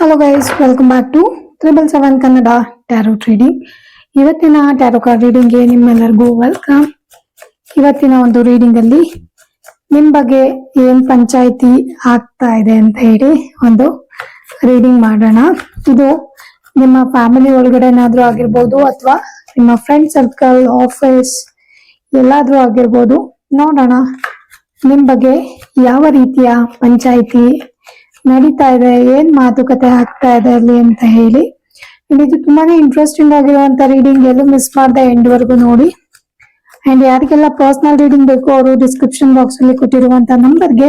Hello guys welcome back to triple seven Kannada tarot reading ಇವತ್ತಿನ tarot card ರೀಡಿಂಗ್ಗೆ ನಿಮ್ಮೆಲ್ಲರಿಗೂ welcome ಇವತ್ತಿನ ಒಂದು ರೀಡಿಂಗ್ ಅಲ್ಲಿ ನಿಮ್ ಬಗ್ಗೆ ಏನ್ ಪಂಚಾಯಿತಿ ಆಗ್ತಾ ಇದೆ ಅಂತ ಹೇಳಿ ಒಂದು ರೀಡಿಂಗ್ ಮಾಡೋಣ. ಇದು ನಿಮ್ಮ ಫ್ಯಾಮಿಲಿ ಒಳಗಡೆನಾದ್ರೂ ಆಗಿರ್ಬೋದು ಅಥವಾ ನಿಮ್ಮ ಫ್ರೆಂಡ್ ಸರ್ಕಲ್ ಆಫೀಸ್ ಎಲ್ಲಾದ್ರೂ ಆಗಿರ್ಬೋದು ನೋಡೋಣ. ನಿಮ್ ಬಗ್ಗೆ ಯಾವ ರೀತಿಯ ಪಂಚಾಯಿತಿ ನಡೀತಾ ಇದೆ, ಏನ್ ಮಾತುಕತೆ ಆಗ್ತಾ ಇದೆ ಅಲ್ಲಿ ಅಂತ ಹೇಳಿ. ಇದು ತುಂಬಾನೇ ಇಂಟ್ರೆಸ್ಟಿಂಗ್ ಆಗಿರುವಂತ ರೀಡಿಂಗ್ ಎಲ್ಲೂ ಮಿಸ್ ಮಾಡ್ದೆ ಎಂಡ್ ವರೆಗೂ ನೋಡಿ. ಅಂಡ್ ಯಾರಿಗೆಲ್ಲ ಪರ್ಸನಲ್ ರೀಡಿಂಗ್ ಬೇಕು ಅವರು ಡಿಸ್ಕ್ರಿಪ್ಷನ್ ಬಾಕ್ಸ್ ಅಲ್ಲಿ ಕೊಟ್ಟಿರುವಂತ ನಂಬರ್ಗೆ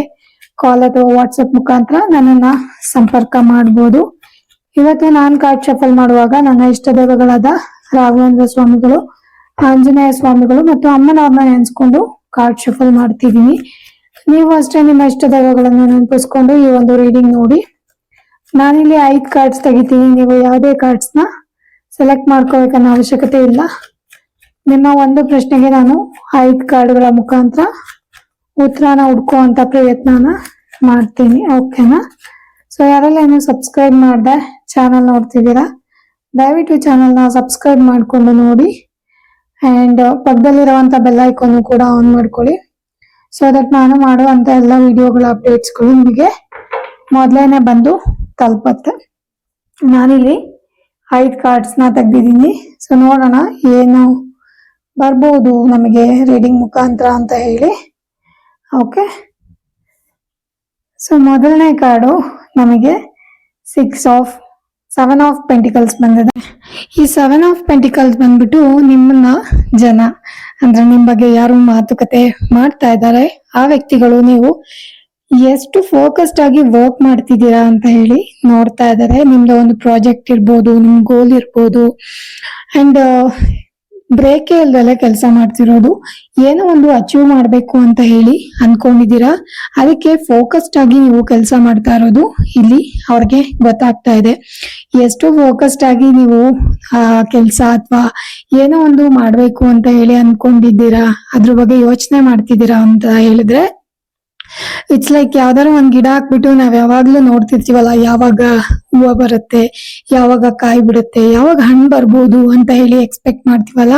ಕಾಲ್ ಅಥವಾ ವಾಟ್ಸ್ಆಪ್ ಮುಖಾಂತರ ನನ್ನನ್ನ ಸಂಪರ್ಕ ಮಾಡಬಹುದು ಇವತ್ತು ನಾನ್ ಕಾರ್ಡ್ ಶಫಲ್ ಮಾಡುವಾಗ ನನ್ನ ಇಷ್ಟ ದೇವಗಳಾದ ರಾಘವೇಂದ್ರ ಸ್ವಾಮಿಗಳು, ಆಂಜನೇಯ ಸ್ವಾಮಿಗಳು ಮತ್ತು ಅಮ್ಮನವ್ರನ್ನ ನೆನೆಸ್ಕೊಂಡು ಕಾರ್ಡ್ ಶಫಲ್ ಮಾಡ್ತಿದೀನಿ ನೀವು ಅಷ್ಟೇ ನಿಮ್ಮ ಇಷ್ಟ ದೈವಗಳನ್ನು ನೆನಪಿಸ್ಕೊಂಡು ಈ ಒಂದು ರೀಡಿಂಗ್ ನೋಡಿ. ನಾನಿಲ್ಲಿ ಐದು ಕಾರ್ಡ್ಸ್ ತೆಗಿತೀನಿ. ನೀವು ಯಾವುದೇ ಕಾರ್ಡ್ಸ್ನ ಸೆಲೆಕ್ಟ್ ಮಾಡ್ಕೋಬೇಕನ್ನೋ ಅವಶ್ಯಕತೆ ಇಲ್ಲ. ನಿಮ್ಮ ಒಂದು ಪ್ರಶ್ನೆಗೆ ನಾನು ಐದು ಕಾರ್ಡ್ಗಳ ಮುಖಾಂತರ ಉತ್ತರನ ಹುಡ್ಕೋವಂಥ ಪ್ರಯತ್ನನ ಮಾಡ್ತೀನಿ. ಓಕೆನಾ ಸೊ ಯಾರೆಲ್ಲ ಏನು ಸಬ್ಸ್ಕ್ರೈಬ್ ಮಾಡ್ದೆ ಚಾನಲ್ ನೋಡ್ತಿದ್ದೀರಾ, ದಯವಿಟ್ಟು ಚಾನಲ್ನ ಸಬ್ಸ್ಕ್ರೈಬ್ ಮಾಡಿಕೊಂಡು ನೋಡಿ. ಆ್ಯಂಡ್ ಪಕ್ಕದಲ್ಲಿರುವಂಥ ಬೆಲ್ ಐಕಾನ್ ಕೂಡ ಆನ್ ಮಾಡ್ಕೊಳ್ಳಿ. ಸೊ ದಟ್ ನಾನು ಮಾಡುವಂತ ಎಲ್ಲ ವಿಡಿಯೋಗಳ ಅಪ್ಡೇಟ್ಸ್ಗಳು ನಿಮಗೆ ಮೊದಲೇನೆ ಬಂದು ತಲುಪತ್ತೆ. ನಾನಿಲ್ಲಿ ಐದು ಕಾರ್ಡ್ಸ್ನ ತೆಗ್ದಿದ್ದೀನಿ. ಸೊ ನೋಡೋಣ ಏನು ಬರ್ಬೋದು ನಮಗೆ ರೀಡಿಂಗ್ ಮುಖಾಂತರ ಅಂತ ಹೇಳಿ. ಓಕೆ ಸೊ ಮೊದಲನೇ ಕಾರ್ಡು ನಮಗೆ six of seven of pentacles ಬಂದಿದೆ. ಈ ಸೆವೆನ್ ಆಫ್ ಪೆಂಟಿಕಲ್ಸ್ ಬಂದ್ಬಿಟ್ಟು ನಿಮ್ಮನ್ನ ಜನ ಅಂದ್ರೆ ನಿಮ್ ಬಗ್ಗೆ ಯಾರು ಮಾತುಕತೆ ಮಾಡ್ತಾ ಇದ್ದಾರೆ, ಆ ವ್ಯಕ್ತಿಗಳು ನೀವು ಎಷ್ಟು ಫೋಕಸ್ಡ್ ಆಗಿ ವರ್ಕ್ ಮಾಡ್ತಿದ್ದೀರಾ ಅಂತ ಹೇಳಿ ನೋಡ್ತಾ ಇದ್ದಾರೆ. ನಿಮ್ದು ಒಂದು ಪ್ರಾಜೆಕ್ಟ್ ಇರ್ಬೋದು, ನಿಮ್ ಗೋಲ್ ಇರ್ಬೋದು. ಅಂಡ್ ಬ್ರೇಕೇ ಇಲ್ದಲ್ಲೇ ಕೆಲಸ ಮಾಡ್ತಿರೋದು. ಏನೋ ಒಂದು ಅಚೀವ್ ಮಾಡಬೇಕು ಅಂತ ಹೇಳಿ ಅನ್ಕೊಂಡಿದ್ದೀರಾ? ಅದಕ್ಕೆ ಫೋಕಸ್ಡ್ ಆಗಿ ನೀವು ಕೆಲಸ ಮಾಡ್ತಾ ಇರೋದು ಇಲ್ಲಿ ಅವ್ರಿಗೆ ಗೊತ್ತಾಗ್ತಾ ಇದೆ. ಎಷ್ಟು ಫೋಕಸ್ಡ್ ಆಗಿ ನೀವು ಕೆಲಸ ಅಥವಾ ಏನೋ ಒಂದು ಮಾಡಬೇಕು ಅಂತ ಹೇಳಿ ಅನ್ಕೊಂಡಿದ್ದೀರಾ? ಅದ್ರ ಬಗ್ಗೆ ಯೋಚನೆ ಮಾಡ್ತಿದ್ದೀರಾ ಅಂತ ಹೇಳಿದ್ರೆ ಇಟ್ಸ್ ಲೈಕ್ ಯಾವ್ದಾರ ಒಂದ್ ಗಿಡ ಹಾಕ್ಬಿಟ್ಟು ನಾವ್ ಯಾವಾಗ್ಲೂ ನೋಡ್ತಿರ್ತೀವಲ್ಲ, ಯಾವಾಗ ಹೂವ ಬರುತ್ತೆ, ಯಾವಾಗ ಕಾಯಿ ಬಿಡುತ್ತೆ, ಯಾವಾಗ ಹಣ್ಣು ಬರ್ಬೋದು ಅಂತ ಹೇಳಿ ಎಕ್ಸ್ಪೆಕ್ಟ್ ಮಾಡ್ತೀವಲ್ಲ,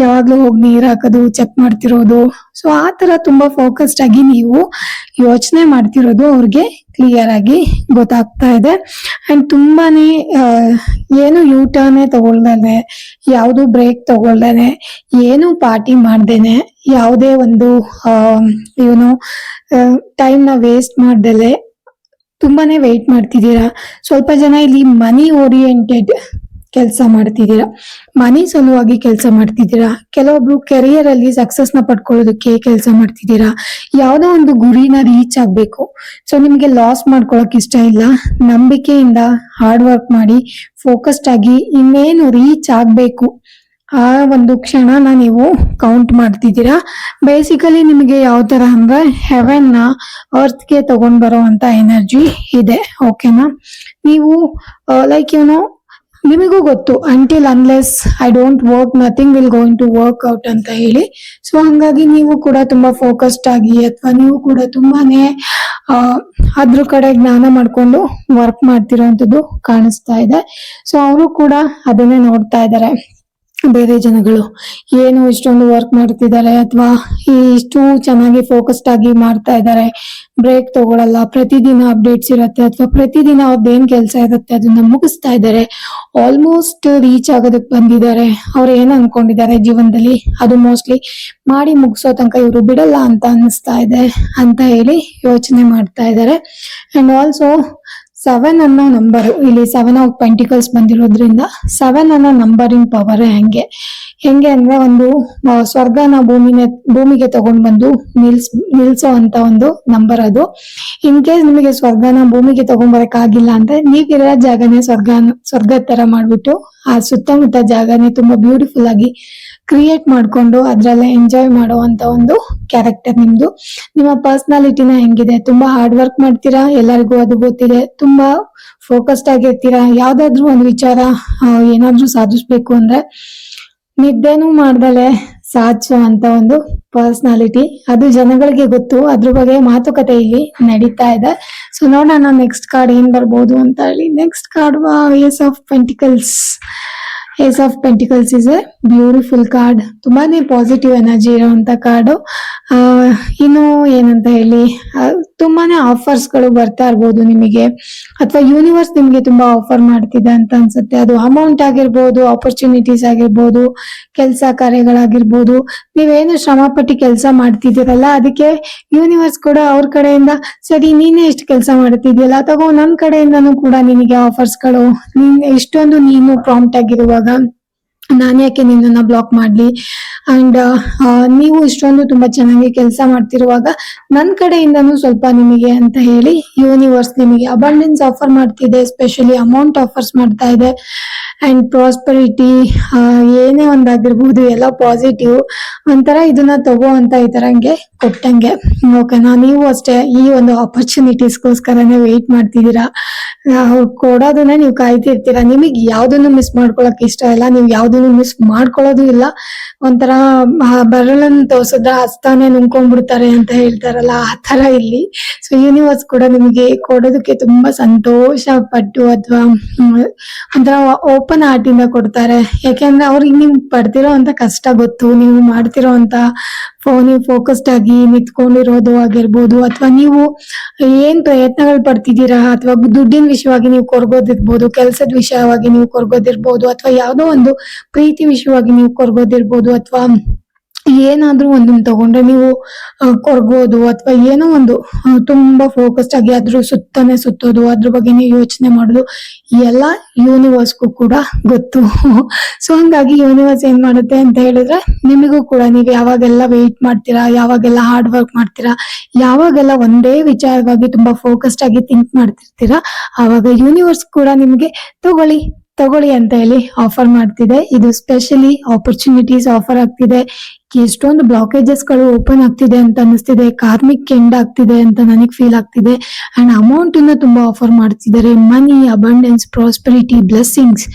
ಯಾವಾಗ್ಲೂ ಹೋಗಿ ನೀರ್ ಹಾಕೋದು ಚೆಕ್ ಮಾಡ್ತಿರೋದು. ಸೊ ಆ ತರ ತುಂಬಾ ಫೋಕಸ್ಡ್ ಆಗಿ ನೀವು ಯೋಚನೆ ಮಾಡ್ತಿರೋದು ಅವ್ರಿಗೆ ಕ್ಲಿಯರ್ ಆಗಿ ಗೊತ್ತಾಗ್ತಾ ಇದೆ. ಅಂಡ್ ತುಂಬಾನೇ ಏನು ಯೂ ಟರ್ನೇ ತಗೊಳ್ದೇನೆ, ಯಾವುದು ಬ್ರೇಕ್ ತಗೊಳ್ದೇನೆ, ಏನು ಪಾರ್ಟಿ ಮಾಡ್ದೇನೆ, ಯಾವುದೇ ಒಂದು ಏನು ಟೈಮ್ನ ವೇಸ್ಟ್ ಮಾಡ್ದಲೆ ತುಂಬಾನೇ ವೆಯ್ಟ್ ಮಾಡ್ತಿದ್ದೀರಾ. ಸ್ವಲ್ಪ ಜನ ಇಲ್ಲಿ ಮನಿ ಓರಿಯೆಂಟೆಡ್ ಕೆಲಸ ಮಾಡ್ತಿದ್ದೀರಾ? ಮನೆ ಸಲುವಾಗಿ ಕೆಲಸ ಮಾಡ್ತಿದ್ದೀರಾ? ಕೆಲವೊಬ್ರು ಕೆರಿಯರ್ ಅಲ್ಲಿ ಸಕ್ಸಸ್ನ ಪಡ್ಕೊಳ್ಳೋದಕ್ಕೆ ಕೆಲಸ ಮಾಡ್ತಿದ್ದೀರಾ? ಯಾವುದೋ ಒಂದು ಗುರಿನ ರೀಚ್ ಆಗ್ಬೇಕು. ಸೊ ನಿಮ್ಗೆ ಲಾಸ್ ಮಾಡ್ಕೊಳಕ್ ಇಷ್ಟ ಇಲ್ಲ. ನಂಬಿಕೆಯಿಂದ ಹಾರ್ಡ್ ವರ್ಕ್ ಮಾಡಿ ಫೋಕಸ್ಡ್ ಆಗಿ ಇನ್ನೇನು ರೀಚ್ ಆಗ್ಬೇಕು. ಆ ಒಂದು ಕ್ಷಣನ ನೀವು ಕೌಂಟ್ ಮಾಡ್ತಿದ್ದೀರಾ? ಬೇಸಿಕಲಿ ನಿಮಗೆ ಯಾವ ತರ ಅಂದ್ರೆ ಹೆವೆನ್ನ ಅರ್ತ್ಗೆ ತಗೊಂಡ್ ಬರೋ ಅಂತ ಎನರ್ಜಿ ಇದೆ ಓಕೆನಾ ನೀವು ಲೈಕ್ ಏನೋ ನಿಮಗೂ ಗೊತ್ತು until unless I don't work nothing will going to work out ಅಂತ ಹೇಳಿ. ಸೊ ಹಂಗಾಗಿ ನೀವು ಕೂಡ ತುಂಬಾ ಫೋಕಸ್ಡ್ ಆಗಿ ಅಥವಾ ನೀವು ಕೂಡ ತುಂಬಾನೇ ಅದ್ರ ಕಡೆ ಜ್ಞಾನ ಮಾಡ್ಕೊಂಡು ವರ್ಕ್ ಮಾಡ್ತಿರೋಂಥದ್ದು ಕಾಣಿಸ್ತಾ ಇದೆ. ಸೊ ಅವರು ಕೂಡ ಅದನ್ನೇ ನೋಡ್ತಾ ಇದ್ದಾರೆ. ಬೇರೆ ಜನಗಳು ಏನು ಇಷ್ಟೊಂದು ವರ್ಕ್ ಮಾಡ್ತಿದ್ದಾರೆ ಅಥವಾ ಇಷ್ಟು ಚೆನ್ನಾಗಿ ಫೋಕಸ್ಡ್ ಆಗಿ ಮಾಡ್ತಾ ಇದ್ದಾರೆ ಬ್ರೇಕ್ ತಗೊಳಲ್ಲ, ಪ್ರತಿದಿನ ಅಪ್ಡೇಟ್ಸ್ ಇರುತ್ತೆ ಅಥವಾ ಪ್ರತಿದಿನ ಅವ್ರದ್ದೇನ್ ಕೆಲಸ ಇರುತ್ತೆ ಅದನ್ನ ಮುಗಿಸ್ತಾ ಇದ್ದಾರೆ ಆಲ್ಮೋಸ್ಟ್ ರೀಚ್ ಆಗೋದಕ್ಕೆ ಬಂದಿದ್ದಾರೆ. ಅವ್ರು ಏನು ಅನ್ಕೊಂಡಿದ್ದಾರೆ ಜೀವನದಲ್ಲಿ, ಅದು ಮೋಸ್ಟ್ಲಿ ಮಾಡಿ ಮುಗಿಸೋ ತನಕ ಇವರು ಬಿಡಲ್ಲ ಅಂತ ಅನ್ನಿಸ್ತಾ ಇದೆ ಅಂತ ಹೇಳಿ ಯೋಚನೆ ಮಾಡ್ತಾ ಇದ್ದಾರೆ. ಅಂಡ್ ಆಲ್ಸೋ ಸೆವೆನ್ ಅನ್ನೋ ನಂಬರ್ ಇಲ್ಲಿ ಸೆವೆನ್ ಆಫ್ ಪೆಂಟಿಕಲ್ಸ್ ಬಂದಿರೋದ್ರಿಂದ ಸೆವೆನ್ ಅನ್ನೋ ನಂಬರಿನ ಪವರ್ ಹೆಂಗೆ? ಹೆಂಗೆ ಅಂದ್ರೆ ಒಂದು ಸ್ವರ್ಗನ ಭೂಮಿನ, ಭೂಮಿಗೆ ತಗೊಂಡ್ ಬಂದು ನಿಲ್ಸ್ ನಿಲ್ಸೋ ಅಂತ ಒಂದು ನಂಬರ್ ಅದು. ಇನ್ ಕೇಸ್ ನಿಮಗೆ ಸ್ವರ್ಗನ ಭೂಮಿಗೆ ತಗೊಂಡ್ಬರಕ್ ಆಗಿಲ್ಲ ಅಂದ್ರೆ ನೀವಿರೋ ಜಾಗನೇ ಸ್ವರ್ಗ ಸ್ವರ್ಗ ತರ ಮಾಡ್ಬಿಟ್ಟು, ಆ ಸುತ್ತಮುತ್ತ ಜಾಗನೇ ತುಂಬಾ ಬ್ಯೂಟಿಫುಲ್ ಆಗಿ ಕ್ರಿಯೇಟ್ ಮಾಡ್ಕೊಂಡು ಅದ್ರಲ್ಲೇ ಎಂಜಾಯ್ ಮಾಡುವಂತ ಒಂದು ಕ್ಯಾರೆಕ್ಟರ್ ನಿಮ್ದು. ನಿಮ್ಮ ಪರ್ಸ್ನಾಲಿಟಿನ ಹೆಂಗಿದೆ? ತುಂಬಾ ಹಾರ್ಡ್ ವರ್ಕ್ ಮಾಡ್ತೀರಾ? ಎಲ್ಲರಿಗೂ ಅದು ಗೊತ್ತಿದೆ. ತುಂಬಾ ಫೋಕಸ್ಡ್ ಆಗಿರ್ತೀರಾ? ಯಾವ್ದಾದ್ರು ಒಂದು ವಿಚಾರ ಏನಾದ್ರು ಸಾಧಿಸ್ಬೇಕು ಅಂದ್ರೆ ನಿದ್ದೆನೂ ಮಾಡ್ದಲೆ ಸಾಚೋ ಅಂತ ಒಂದು ಪರ್ಸ್ನಾಲಿಟಿ ಅದು ಜನಗಳಿಗೆ ಗೊತ್ತು. ಅದ್ರ ಬಗ್ಗೆ ಮಾತುಕತೆ ಇಲ್ಲಿ ನಡೀತಾ ಇದೆ. ಸೊ ನೋಡೋಣ ನೆಕ್ಸ್ಟ್ ಕಾರ್ಡ್ ಏನ್ ಬರ್ಬೋದು ಅಂತ ಹೇಳಿ. Next card ace of pentacles ace of pentacles is a beautiful card ತುಂಬಾನೇ ಪಾಸಿಟಿವ್ ಎನರ್ಜಿ ಇರುವಂತ ಕಾರ್ಡು ಇನ್ನು ಏನಂತ ಹೇಳಿ ತುಂಬಾನೇ ಆಫರ್ಸ್ಗಳು ಬರ್ತಾ ಇರ್ಬೋದು ನಿಮಗೆ. ಅಥವಾ ಯೂನಿವರ್ಸ್ ನಿಮಗೆ ತುಂಬಾ ಆಫರ್ ಮಾಡ್ತಿದೆ ಅಂತ ಅನ್ಸುತ್ತೆ. ಅದು ಅಮೌಂಟ್ ಆಗಿರ್ಬೋದು ಆಪರ್ಚುನಿಟೀಸ್ ಆಗಿರ್ಬೋದು, ಕೆಲಸ ಕಾರ್ಯಗಳಾಗಿರ್ಬೋದು. ನೀವೇನು ಶ್ರಮ ಪಟ್ಟು ಕೆಲಸ ಮಾಡ್ತಿದ್ದೀರಲ್ಲ, ಅದಕ್ಕೆ ಯೂನಿವರ್ಸ್ ಕೂಡ ಅವ್ರ ಕಡೆಯಿಂದ, ಸರಿ, ನೀನೇ ಎಷ್ಟು ಕೆಲಸ ಮಾಡ್ತಿದ್ಯಲ್ಲ ತಗೋ ನನ್ನ ಕಡೆಯಿಂದನೂ ಕೂಡ ನಿನಗೆ ಆಫರ್ಸ್ಗಳು ನೀನ್, ಇಷ್ಟೊಂದು ನೀನು ಪ್ರಾಂಪ್ಟ್ ಆಗಿರುವಾಗ ನಾನು ಯಾಕೆ ನಿನ್ನನ್ನ ಬ್ಲಾಕ್ ಮಾಡ್ಲಿ? ಅಂಡ್ ನೀವು ಇಷ್ಟೊಂದು ತುಂಬಾ ಚೆನ್ನಾಗಿ ಕೆಲಸ ಮಾಡ್ತಿರುವಾಗ ನನ್ನ ಕಡೆಯಿಂದನೂ ಸ್ವಲ್ಪ ನಿಮಗೆ ಅಂತ ಹೇಳಿ ಯೂನಿವರ್ಸ್ ನಿಮಗೆ ಅಬಂಡೆನ್ಸ್ ಆಫರ್ ಮಾಡ್ತಿದೆ ಸ್ಪೆಷಲಿ ಅಮೌಂಟ್ ಆಫರ್ಸ್ ಮಾಡ್ತಾ ಇದೆ. ಅಂಡ್ ಪ್ರಾಸ್ಪರಿಟಿ ಏನೇ ಒಂದಾಗಿರ್ಬೋದು, ಎಲ್ಲ ಪಾಸಿಟಿವ್ ಒಂಥರ ಇದನ್ನ ತಗೋ ಅಂತ ಈ ಕೊಟ್ಟಂಗೆ. ಓಕೆನಾ ನೀವು ಅಷ್ಟೇ ಈ ಒಂದು ಆಪರ್ಚುನಿಟೀಸ್ಗೋಸ್ಕರನೇ ವೆಯ್ಟ್ ಮಾಡ್ತಿದ್ದೀರಾ? ಅವ್ರು ಕೊಡೋದನ್ನ ನೀವು ಕಾಯ್ತಿರ್ತೀರಾ? ನಿಮಗೆ ಯಾವ್ದನ್ನು ಮಿಸ್ ಮಾಡ್ಕೊಳಕ್ ಇಷ್ಟ ಇಲ್ಲ? ನೀವು ಯಾವ್ದನ್ನು ಮಿಸ್ ಮಾಡ್ಕೊಳ್ಳೋದು ಇಲ್ಲ? ಒಂಥರ ಬರಲನ್ ತೋರ್ಸಿದ್ರೆ ಹಸ್ತಾನೆ ನುಂಗ್ಕೊಂಡ್ಬಿಡ್ತಾರೆ ಅಂತ ಹೇಳ್ತಾರಲ್ಲ, ಆ ತರ ಇಲ್ಲಿ. ಸೊ ಯೂನಿವರ್ಸ್ ಕೂಡ ನಿಮಗೆ ಕೊಡೋದಕ್ಕೆ ತುಂಬಾ ಸಂತೋಷ ಪಟ್ಟು ಅಥವಾ ಒಂಥರ ಓಪನ್ ಹಾರ್ಟ್ ಇಂದ ಕೊಡ್ತಾರೆ. ಯಾಕೆಂದ್ರೆ ಅವ್ರಿಗೆ ನಿಮ್ ಪಡ್ತಿರೋ ಅಂತ ಕಷ್ಟ ಗೊತ್ತು, ನೀವು ಮಾಡ್ತಿರೋ ಅಂತ ನೀವು ಫೋಕಸ್ಡ್ ಆಗಿ ನಿಂತ್ಕೊಂಡಿರೋದು ಆಗಿರ್ಬೋದು, ಅಥವಾ ನೀವು ಏನ್ ಪ್ರಯತ್ನಗಳು ಪಡ್ತಿದ್ದೀರಾ, ಅಥವಾ ದುಡ್ಡಿನ ವಿಷಯವಾಗಿ ನೀವು ಕೊರ್ಗೋದಿರ್ಬೋದು, ಕೆಲಸದ ವಿಷಯವಾಗಿ ನೀವು ಕೊರ್ಗೋದಿರ್ಬೋದು, ಅಥವಾ ಯಾವುದೋ ಒಂದು ಪ್ರೀತಿ ವಿಷಯವಾಗಿ ನೀವು ಕೊರ್ಗೋದಿರ್ಬೋದು, ಅಥವಾ ಏನಾದ್ರೂ ಒಂದನ್ನ ತಗೊಂಡ್ರೆ ನೀವು ಕೊರಗೋದು ಅಥವಾ ಏನೋ ಒಂದು ತುಂಬಾ ಫೋಕಸ್ಡ್ ಆಗಿ ಅದ್ರ ಸುತ್ತನೆ ಸುತ್ತೋದು, ಅದ್ರ ಬಗ್ಗೆನೇ ಯೋಚನೆ ಮಾಡೋದು, ಎಲ್ಲ ಯೂನಿವರ್ಸ್ಗೂ ಕೂಡ ಗೊತ್ತು. ಸೊ ಹಂಗಾಗಿ ಯೂನಿವರ್ಸ್ ಏನ್ ಮಾಡುತ್ತೆ ಅಂತ ಹೇಳಿದ್ರೆ, ನಿಮಗೂ ಕೂಡ ನೀವು ಯಾವಾಗೆಲ್ಲ ವೆಯ್ಟ್ ಮಾಡ್ತೀರಾ, ಯಾವಾಗೆಲ್ಲ ಹಾರ್ಡ್ ವರ್ಕ್ ಮಾಡ್ತೀರಾ, ಯಾವಾಗೆಲ್ಲ ಒಂದೇ ವಿಚಾರವಾಗಿ ತುಂಬಾ ಫೋಕಸ್ಡ್ ಆಗಿ ಥಿಂಕ್ ಮಾಡ್ತಿರ್ತೀರಾ, ಆವಾಗ ಯೂನಿವರ್ಸ್ ಕೂಡ ನಿಮಗೆ ತಗೊಳ್ಳಿ ತಗೊಳ್ಳಿ ಅಂತ ಹೇಳಿ ಆಫರ್ ಮಾಡ್ತಿದೆ. ಇದು ಸ್ಪೆಷಲಿ ಆಪರ್ಚುನಿಟೀಸ್ ಆಫರ್ ಆಗ್ತಿದೆ. ಎಷ್ಟೊಂದು ಬ್ಲಾಕೇಜಸ್ಗಳು ಓಪನ್ ಆಗ್ತಿದೆ ಅಂತ ಅನಿಸ್ತಿದೆ ಕಾರ್ಮಿಕ್ ಎಂಡ್ ಆಗ್ತಿದೆ ಅಂತ ನನಗೆ ಫೀಲ್ ಆಗ್ತಿದೆ. ಅಂಡ್ ಅಮೌಂಟ್ ಅನ್ನ ತುಂಬಾ ಆಫರ್ ಮಾಡ್ತಿದ್ದಾರೆ. Money abundance prosperity blessings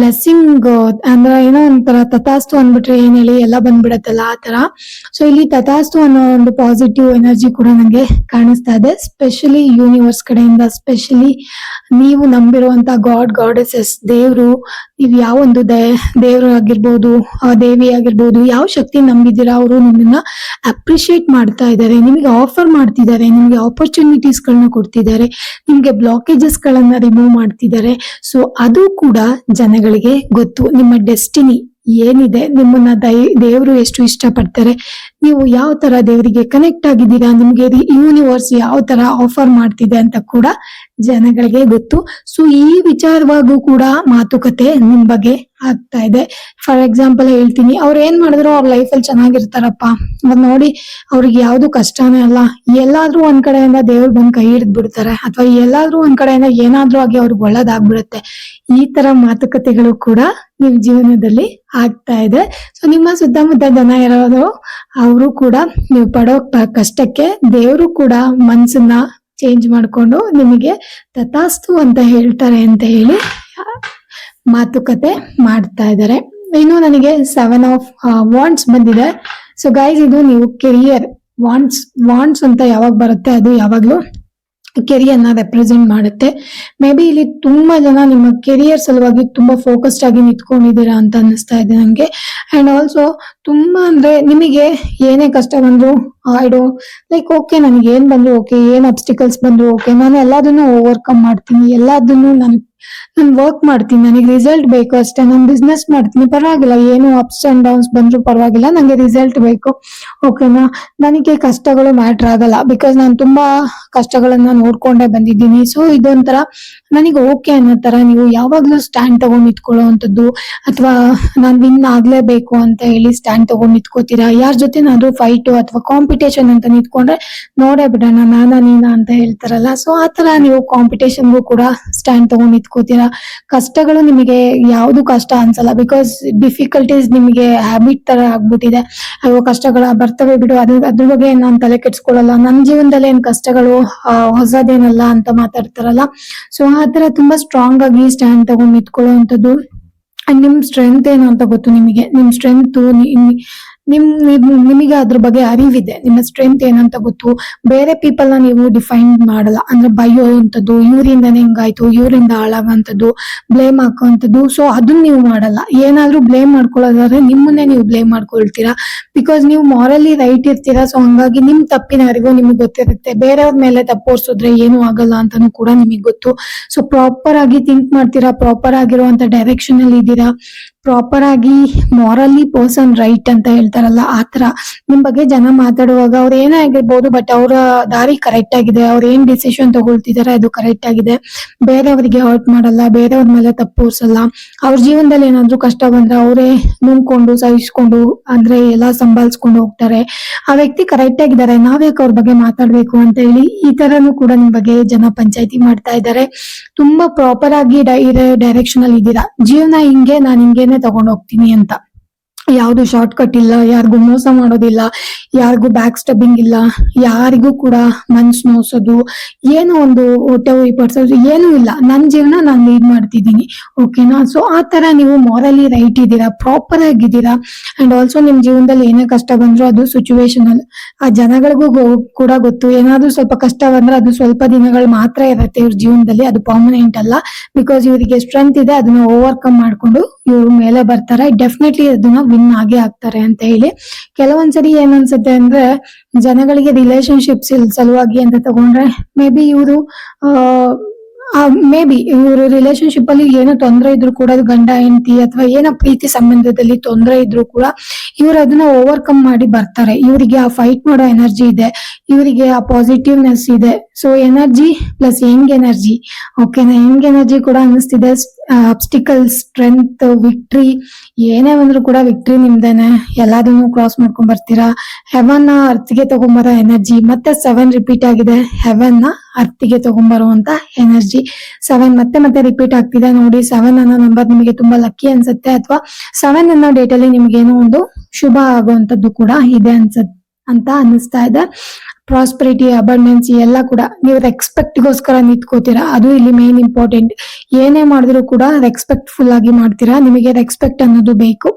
blessing ಅಂದ್ರೆ ಏನೋ ಒಂಥರ ತಥಾಸ್ತು ಅಂದ್ಬಿಟ್ರೆ ಏನ್ ಹೇಳಿ, ಎಲ್ಲ ಬಂದ್ಬಿಡತ್ತಲ್ಲ ಆ ತರ ಸೊ ಇಲ್ಲಿ ತಥಾಸ್ತು ಅನ್ನೋ ಒಂದು ಪಾಸಿಟಿವ್ ಎನರ್ಜಿ ಕೂಡ ನನಗೆ ಕಾಣಿಸ್ತಾ ಇದೆ. ಸ್ಪೆಷಲಿ ಯೂನಿವರ್ಸ್ ಕಡೆಯಿಂದ ಸ್ಪೆಷಲಿ ನೀವು ನಂಬಿರುವಂತ ಗಾಡ್ ಗಾಡೆಸಸ್ ದೇವ್ರು, ನೀವು ಯಾವ ಒಂದು ದೇವ್ರು ಆಗಿರ್ಬೋದು ದೇವಿ ಆಗಿರ್ಬೋದು, ಯಾವ ಶಕ್ತಿ ನಂಬಿದ್ದೀರಾ ಅವರು ನಿಮ್ಮನ್ನ ಅಪ್ರಿಶಿಯೇಟ್ ಮಾಡ್ತಾ ಇದ್ದಾರೆ. ನಿಮಗೆ ಆಫರ್ ಮಾಡ್ತಿದ್ದಾರೆ. ನಿಮಗೆ ಆಪರ್ಚುನಿಟೀಸ್ ಗಳನ್ನ ಕೊಡ್ತಿದ್ದಾರೆ. ನಿಮ್ಗೆ ಬ್ಲಾಕೇಜಸ್ ಗಳನ್ನ ರಿಮೂವ್ ಮಾಡ್ತಿದ್ದಾರೆ. ಸೊ ಅದು ಕೂಡ ಜನಗಳಿಗೆ ಗೊತ್ತು. ನಿಮ್ಮ ಡೆಸ್ಟಿನಿ ಏನಿದೆ? ನಿಮ್ಮನ್ನ ದೈ, ದೇವರು ಎಷ್ಟು ಇಷ್ಟಪಡ್ತಾರೆ? ನೀವು ಯಾವ ತರ ದೇವರಿಗೆ ಕನೆಕ್ಟ್ ಆಗಿದ್ದೀರಾ? ನಿಮ್ಗೆ ಯೂನಿವರ್ಸ್ ಯಾವ ತರ ಆಫರ್ ಮಾಡ್ತಿದೆ ಅಂತ ಕೂಡ ಜನಗಳಿಗೆ ಗೊತ್ತು. ಸೊ ಈ ವಿಚಾರವಾಗೂ ಕೂಡ ಮಾತುಕತೆ ನಿಮ್ ಬಗ್ಗೆ ಆಗ್ತಾ ಇದೆ. ಫಾರ್ ಎಕ್ಸಾಂಪಲ್ ಹೇಳ್ತೀನಿ, ಅವ್ರು ಏನ್ ಮಾಡಿದ್ರು ಅವ್ರ ಲೈಫಲ್ಲಿ ಚೆನ್ನಾಗಿರ್ತಾರಪ್ಪ. ಅದ್ ನೋಡಿ ಅವ್ರಿಗೆ ಯಾವ್ದು ಕಷ್ಟನೇ ಅಲ್ಲ. ಎಲ್ಲಾದ್ರೂ ಒಂದ್ ಕಡೆಯಿಂದ ದೇವ್ರು ಬಂದ್ ಕೈ ಹಿಡಿದ್ ಬಿಡ್ತಾರೆ. ಅಥವಾ ಎಲ್ಲಾದ್ರೂ ಒಂದ್ ಕಡೆಯಿಂದ ಏನಾದ್ರೂ ಆಗಿ ಅವ್ರಿಗೆ ಒಳ್ಳೇದಾಗ್ಬಿಡುತ್ತೆ. ಈ ತರ ಮಾತುಕತೆಗಳು ಕೂಡ ನಿಮ್ ಜೀವನದಲ್ಲಿ ಆಗ್ತಾ ಇದೆ. ಸೊ ನಿಮ್ಮ ಸುತ್ತಮುತ್ತ ಜನ ಇರೋದು ಅವರು ಕೂಡ ನೀವು ಪಡೋ ಕಷ್ಟಕ್ಕೆ ದೇವರು ಕೂಡ ಮನ್ಸನ್ನ ಚೇಂಜ್ ಮಾಡ್ಕೊಂಡು ನಿಮಗೆ ತಥಾಸ್ತು ಅಂತ ಹೇಳ್ತಾರೆ ಅಂತ ಹೇಳಿ ಮಾತುಕತೆ ಮಾಡ್ತಾ ಇದ್ದಾರೆ. ಇನ್ನು ನನಗೆ ಸೆವೆನ್ ಆಫ್ ವಾಂಡ್ಸ್ ಬಂದಿದೆ. ಸೊ ಗೈಸ್ ಇದು ನೀವು ಕೆರಿಯರ್ ವಾಂಡ್ಸ್ ವಾಂಡ್ಸ್ ಅಂತ ಯಾವಾಗ ಬರುತ್ತೆ? ಅದು ಯಾವಾಗ್ಲೂ ಕೆರಿಯರ್ನ ರೆಪ್ರೆಸೆಂಟ್ ಮಾಡುತ್ತೆ. ಮೇ ಬಿ ಇಲ್ಲಿ ತುಂಬಾ ಜನ ನಿಮ್ಮ ಕೆರಿಯರ್ ಸಲುವಾಗಿ ತುಂಬಾ ಫೋಕಸ್ಡ್ ಆಗಿ ನಿಂತ್ಕೊಂಡಿದ್ದೀರಾ ಅಂತ ಅನ್ನಿಸ್ತಾ ಇದೆ ನಂಗೆ. ಅಂಡ್ ಆಲ್ಸೋ ತುಂಬಾ ಅಂದ್ರೆ ನಿಮಗೆ ಏನೇ ಕಷ್ಟ ಬಂದ್ರು ಐ ಡೋ ಲೈಕ್ ಓಕೆ ನನಗೆ ಏನ್ ಬಂದ್ರು ಓಕೆ ಏನ್ ಅಬ್ಸ್ಟಿಕಲ್ಸ್ ಬಂದ್ರು ಓಕೆ ನಾನು ಎಲ್ಲದನ್ನು ಓವರ್ಕಮ್ ಮಾಡ್ತೀನಿ, ಎಲ್ಲದನ್ನು ನಾನು ನಾನು ವರ್ಕ್ ಮಾಡ್ತೀನಿ, ನನಗೆ ರಿಸಲ್ಟ್ ಬೇಕು ಅಷ್ಟೇ, ನಾನು ಬಿಸ್ನೆಸ್ ಮಾಡ್ತೀನಿ, ಪರವಾಗಿಲ್ಲ, ಏನು ಅಪ್ಸ್ ಅಂಡ್ ಡೌನ್ಸ್ ಬಂದ್ರು ಪರವಾಗಿಲ್ಲ ನನಗೆ ರಿಸಲ್ಟ್ ಬೇಕು ಓಕೆನಾ ನನಗೆ ಕಷ್ಟಗಳು ಮ್ಯಾಟ್ರ್ ಆಗಲ್ಲ ಬಿಕಾಸ್ ನಾನು ತುಂಬಾ ಕಷ್ಟಗಳನ್ನ ನೋಡ್ಕೊಂಡೇ ಬಂದಿದ್ದೀನಿ ಸೊ ಇದೊಂಥರ ನನಗೆ ಓಕೆ ಅನ್ನೋ ತರ ನೀವು ಯಾವಾಗ್ಲೂ ಸ್ಟ್ಯಾಂಡ್ ತಗೊಂಡ್ ನಿಂತ್ಕೊಳ್ಳೋವಂಥದ್ದು ಅಥವಾ ನಾನು ವಿನ್ ಆಗ್ಲೇಬೇಕು ಅಂತ ಹೇಳಿ ಸ್ಟ್ಯಾಂಡ್ ತಗೊಂಡ್ ನಿಂತ್ಕೋತೀರಾ? ಯಾರ ನಾನು ಫೈಟ್ ಅಥವಾ ಕಾಂಪಿಟೇಷನ್ ಅಂತ ನಿಂತ್ಕೊಂಡ್ರೆ ನೋಡೇ ಬಿಡೋಣ, ನಾನಾ ನೀನಾ ಅಂತ ಹೇಳ್ತಾರಲ್ಲ ಸೊ ಆ ತರ ನೀವು ಕಾಂಪಿಟೇಷನ್ಗೂ ಕೂಡ ಸ್ಟ್ಯಾಂಡ್ ತಗೊಂಡ್ ನಿಂತ್ಕೋತೀರಾ ಕಷ್ಟಗಳು ನಿಮಗೆ ಯಾವುದು ಕಷ್ಟ ಅನ್ಸಲ್ಲ. ಬಿಕಾಸ್ ಡಿಫಿಕಲ್ಟೀಸ್ ನಿಮಗೆ ಹ್ಯಾಬಿಟ್ ತರ ಆಗ್ಬಿಟ್ಟಿದೆ. ಅಯ್ಯೋ, ಕಷ್ಟಗಳ ಬರ್ತವೆ ಬಿಡು. ಅದ್ರ ಅದ್ರ ಬಗ್ಗೆ ನಾನು ತಲೆ ಕೆಡ್ಸ್ಕೊಳ್ಳಲ್ಲ. ನನ್ನ ಜೀವನದಲ್ಲಿ ಏನ್ ಕಷ್ಟಗಳು ಹೊಸದೇನಲ್ಲ ಅಂತ ಮಾತಾಡ್ತಾರಲ್ಲ. ಸೊ ಆ ತರ ತುಂಬಾ ಸ್ಟ್ರಾಂಗ್ ಆಗಿ ಸ್ಟ್ಯಾಂಡ್ ತಗೊಂಡ್ ನಿಂತ್ಕೊಳ್ಳುವಂಥದ್ದು. ಅಂಡ್ ನಿಮ್ ಸ್ಟ್ರೆಂತ್ ಏನು ಅಂತ ಗೊತ್ತು ನಿಮಗೆ. ನಿಮ್ ಸ್ಟ್ರೆಂತ್ ನಿಮ್, ನಿಮ್- ನಿಮಗೆ ಅದ್ರ ಬಗ್ಗೆ ಅರಿವಿದೆ, ನಿಮ್ಮ ಸ್ಟ್ರೆಂತ್ ಏನಂತ ಗೊತ್ತು, ಬೇರೆ ಪೀಪಲ್ನ ನೀವು ಡಿಫೈನ್ ಮಾಡಲ್ಲ, ಅಂದ್ರೆ ಬೈಯೋಂಥದ್ದು ಇವರಿಂದ ಹೆಂಗಾಯ್ತು, ಇವರಿಂದ ಹಾಳಾಗಂತದ್ದು ಬ್ಲೇಮ್ ಹಾಕೋಂಥದ್ದು ಸೊ ಅದನ್ನ ನೀವು ಮಾಡಲ್ಲ. ಏನಾದ್ರೂ ಬ್ಲೇಮ್ ಮಾಡ್ಕೊಳ್ಳೋದಾದ್ರೆ ನಿಮ್ಮನ್ನೇ ನೀವು ಬ್ಲೇಮ್ ಮಾಡ್ಕೊಳ್ತೀರಾ. ಬಿಕಾಸ್ ನೀವು ಮಾರಲಿ ರೈಟ್ ಇರ್ತೀರಾ ಸೊ ಹಂಗಾಗಿ ನಿಮ್ ತಪ್ಪಿನ ಅರಿವು ನಿಮಗೆ ಗೊತ್ತಿರುತ್ತೆ. ಬೇರೆಯವ್ರ ಮೇಲೆ ತಪ್ಪೋರ್ಸಿದ್ರೆ ಏನು ಆಗಲ್ಲ ಅಂತಾನು ಕೂಡ ನಿಮಗೆ ಗೊತ್ತು. ಸೊ ಪ್ರಾಪರ್ ಆಗಿ ಥಿಂಕ್ ಮಾಡ್ತೀರಾ ಪ್ರಾಪರ್ ಆಗಿರುವಂತ ಡೈರೆಕ್ಷನ್ ಅಲ್ಲಿ ಇದ್ದೀರಾ ಪ್ರಾಪರ್ ಆಗಿ ಮಾರಲಿ ಪರ್ಸನ್ ರೈಟ್ ಅಂತ ಹೇಳ್ತಾರಲ್ಲ ಆತರ ನಿಮ್ ಬಗ್ಗೆ ಜನ ಮಾತಾಡುವಾಗ ಅವ್ರ ಏನೇ ಆಗಿರ್ಬೋದು ಬಟ್ ಅವರ ದಾರಿ ಕರೆಕ್ಟ್ ಆಗಿದೆ, ಅವ್ರ ಏನ್ ಡಿಸಿಷನ್ ತಗೊಳ್ತಿದಾರೆ ಅದು ಕರೆಕ್ಟ್ ಆಗಿದೆ. ಬೇರೆಯವರಿಗೆ ಹರ್ಟ್ ಮಾಡಲ್ಲ, ಬೇರೆಯವ್ರ ಮೇಲೆ ತಪ್ಪೋಸಲ್ಲ ಅವ್ರ ಜೀವನದಲ್ಲಿ ಏನಾದ್ರು ಕಷ್ಟ ಬಂದ್ರೆ ಅವರೇ ನುಂಗ್ಕೊಂಡು, ಸಹಿಸ್ಕೊಂಡು, ಅಂದ್ರೆ ಎಲ್ಲ ಸಂಭಾಳಿಸ್ಕೊಂಡು ಹೋಗ್ತಾರೆ. ಆ ವ್ಯಕ್ತಿ ಕರೆಕ್ಟ್ ಆಗಿದ್ದಾರೆ, ನಾವ್ಯಾಕೆ ಅವ್ರ ಬಗ್ಗೆ ಮಾತಾಡ್ಬೇಕು ಅಂತ ಹೇಳಿ ಈ ತರನು ಕೂಡ ನಿಮ್ ಬಗ್ಗೆ ಜನ ಪಂಚಾಯತಿ ಮಾಡ್ತಾ ಇದ್ದಾರೆ. ತುಂಬಾ ಪ್ರಾಪರ್ ಆಗಿ ಡೈರೆಕ್ಷನ್ ಅಲ್ಲಿ ಇದ್ದೀರಾ? ಜೀವನ ಹಿಂಗೆ, ನಾನ್ ಹಿಂಗೇನೆ ತಗೊಂಡ್ ಹೋಗ್ತೀನಿ ಅಂತ. ಯಾವ್ದು ಶಾರ್ಟ್ ಕಟ್ ಇಲ್ಲ, ಯಾರಿಗೂ ಮೋಸ ಮಾಡೋದಿಲ್ಲ, ಯಾರಿಗೂ ಬ್ಯಾಕ್ ಸ್ಟಬ್ಬಿಂಗ್ ಇಲ್ಲ, ಯಾರಿಗೂ ಕೂಡ ಮನ್ಸ್ ನೋಸೋದು ಏನೋ ಒಂದು ಹೊಟ್ಟೆ ಹೋಗಿ ಪಡ್ಸೋದು, ಏನೂ ಇಲ್ಲ. ನನ್ನ ಜೀವನ ನಾನು ಲೀಡ್ ಮಾಡ್ತಿದ್ದೀನಿ. ಓಕೆನಾ ಸೊ ಆ ತರ ನೀವು ಮಾರಲಿ ರೈಟ್ ಇದ್ದೀರಾ ಪ್ರಾಪರ್ ಆಗಿದ್ದೀರಾ? ಅಂಡ್ ಆಲ್ಸೋ ನಿಮ್ ಜೀವನದಲ್ಲಿ ಏನೇ ಕಷ್ಟ ಬಂದ್ರು ಅದು ಸಿಚುವೇಶನ್ ಆ ಜನಗಳಿಗೂ ಕೂಡ ಗೊತ್ತು. ಏನಾದ್ರೂ ಸ್ವಲ್ಪ ಕಷ್ಟ ಬಂದ್ರೆ ಅದು ಸ್ವಲ್ಪ ದಿನಗಳು ಮಾತ್ರ ಇರುತ್ತೆ ಇವ್ರ ಜೀವನದಲ್ಲಿ. ಅದು ಪರ್ಮನೆಂಟ್ ಅಲ್ಲ. ಬಿಕಾಸ್ ಇವರಿಗೆ ಸ್ಟ್ರೆಂತ್ ಇದೆ, ಅದನ್ನ ಓವರ್ಕಮ್ ಮಾಡ್ಕೊಂಡು ಇವ್ರು ಮೇಲೆ ಬರ್ತಾರೆ. ಡೆಫಿನೆಟ್ಲಿ ಅದನ್ನ ವಿನ್ ಆಗೇ ಆಗ್ತಾರೆ ಅಂತ ಹೇಳಿ. ಕೆಲವೊಂದ್ಸರಿ ಏನ್ ಅನ್ಸುತ್ತೆ ಅಂದ್ರೆ ಜನಗಳಿಗೆ ರಿಲೇಶನ್ಶಿಪ್ಸ್ ಸಲುವಾಗಿ ಅಂತ ತಗೊಂಡ್ರೆ ಮೇ ಬಿ ಇವರು ಮೇ ಬಿ ಇವರು ರಿಲೇಶನ್ಶಿಪ್ ಅಲ್ಲಿ ಏನೋ ತೊಂದರೆ ಇದ್ರು ಕೂಡ ಗಂಡ, ಹೆಂಡತಿ ಅಥವಾ ಏನೋ ಪ್ರೀತಿ ಸಂಬಂಧದಲ್ಲಿ ತೊಂದರೆ ಇದ್ರು ಕೂಡ ಇವ್ರು ಅದನ್ನ ಓವರ್ಕಮ್ ಮಾಡಿ ಬರ್ತಾರೆ. ಇವರಿಗೆ ಆ ಫೈಟ್ ಮಾಡೋ ಎನರ್ಜಿ ಇದೆ. ಇವರಿಗೆ ಆ ಪಾಸಿಟಿವ್ನೆಸ್ ಇದೆ. So energy plus young energy ಓಕೆನಾ ಯಂಗ್ ಎನರ್ಜಿ ಕೂಡ ಅನಿಸ್ತಿದೆ ಅಬ್ಸ್ಟಿಕಲ್ ಸ್ಟ್ರೆಂತ್ ವಿಕ್ಟ್ರಿ ಏನೇ ಬಂದ್ರು ಕೂಡ ವಿಕ್ಟ್ರಿ ನಿಮ್ದೇನೆ. ಎಲ್ಲಾದನ್ನು ಕ್ರಾಸ್ ಮಾಡ್ಕೊಂಡ್ ಬರ್ತೀರಾ? ಹೆವನ್ ಅರ್ತ್ಗೆ ತಗೊಂಬರೋ ಎನರ್ಜಿ ಮತ್ತೆ ಸೆವೆನ್ ರಿಪೀಟ್ ಆಗಿದೆ. ಹೆವನ್ನ ಅರ್ತಿಗೆ ತಗೊಂಬರುವಂತ ಎನರ್ಜಿ ಸೆವೆನ್ ಮತ್ತೆ ಮತ್ತೆ ರಿಪೀಟ್ ಆಗ್ತಿದೆ. ನೋಡಿ ಸೆವೆನ್ ಅನ್ನೋ ನಂಬರ್ ನಿಮಗೆ ತುಂಬಾ ಲಕ್ಕಿ ಅನ್ಸುತ್ತೆ, ಅಥವಾ ಸೆವೆನ್ ಅನ್ನೋ ಡೇಟ್ ಅಲ್ಲಿ ನಿಮ್ಗೆ ಏನೋ ಒಂದು ಶುಭ ಆಗುವಂತದ್ದು ಕೂಡ ಇದೆ ಅನ್ಸತ್, ಅಂತ ಅನ್ನಿಸ್ತಾ ಇದೆ. ಪ್ರಾಸ್ಪರಿಟಿ ಅಬಂಡೆನ್ಸಿ ಎಲ್ಲ ಕೂಡ ನೀವು ರೆಸ್ಪೆಕ್ಟ್ ಗೋಸ್ಕರ ನಿಂತ್ಕೋತೀರಾ? ಅದು ಇಲ್ಲಿ ಮೇನ್ ಇಂಪಾರ್ಟೆಂಟ್ ಏನೇ ಮಾಡಿದ್ರು ಕೂಡ ರೆಸ್ಪೆಕ್ಟ್ಫುಲ್ ಆಗಿ ಮಾಡ್ತೀರಾ? ನಿಮಗೆ ರೆಸ್ಪೆಕ್ಟ್ ಅನ್ನೋದು ಬೇಕು.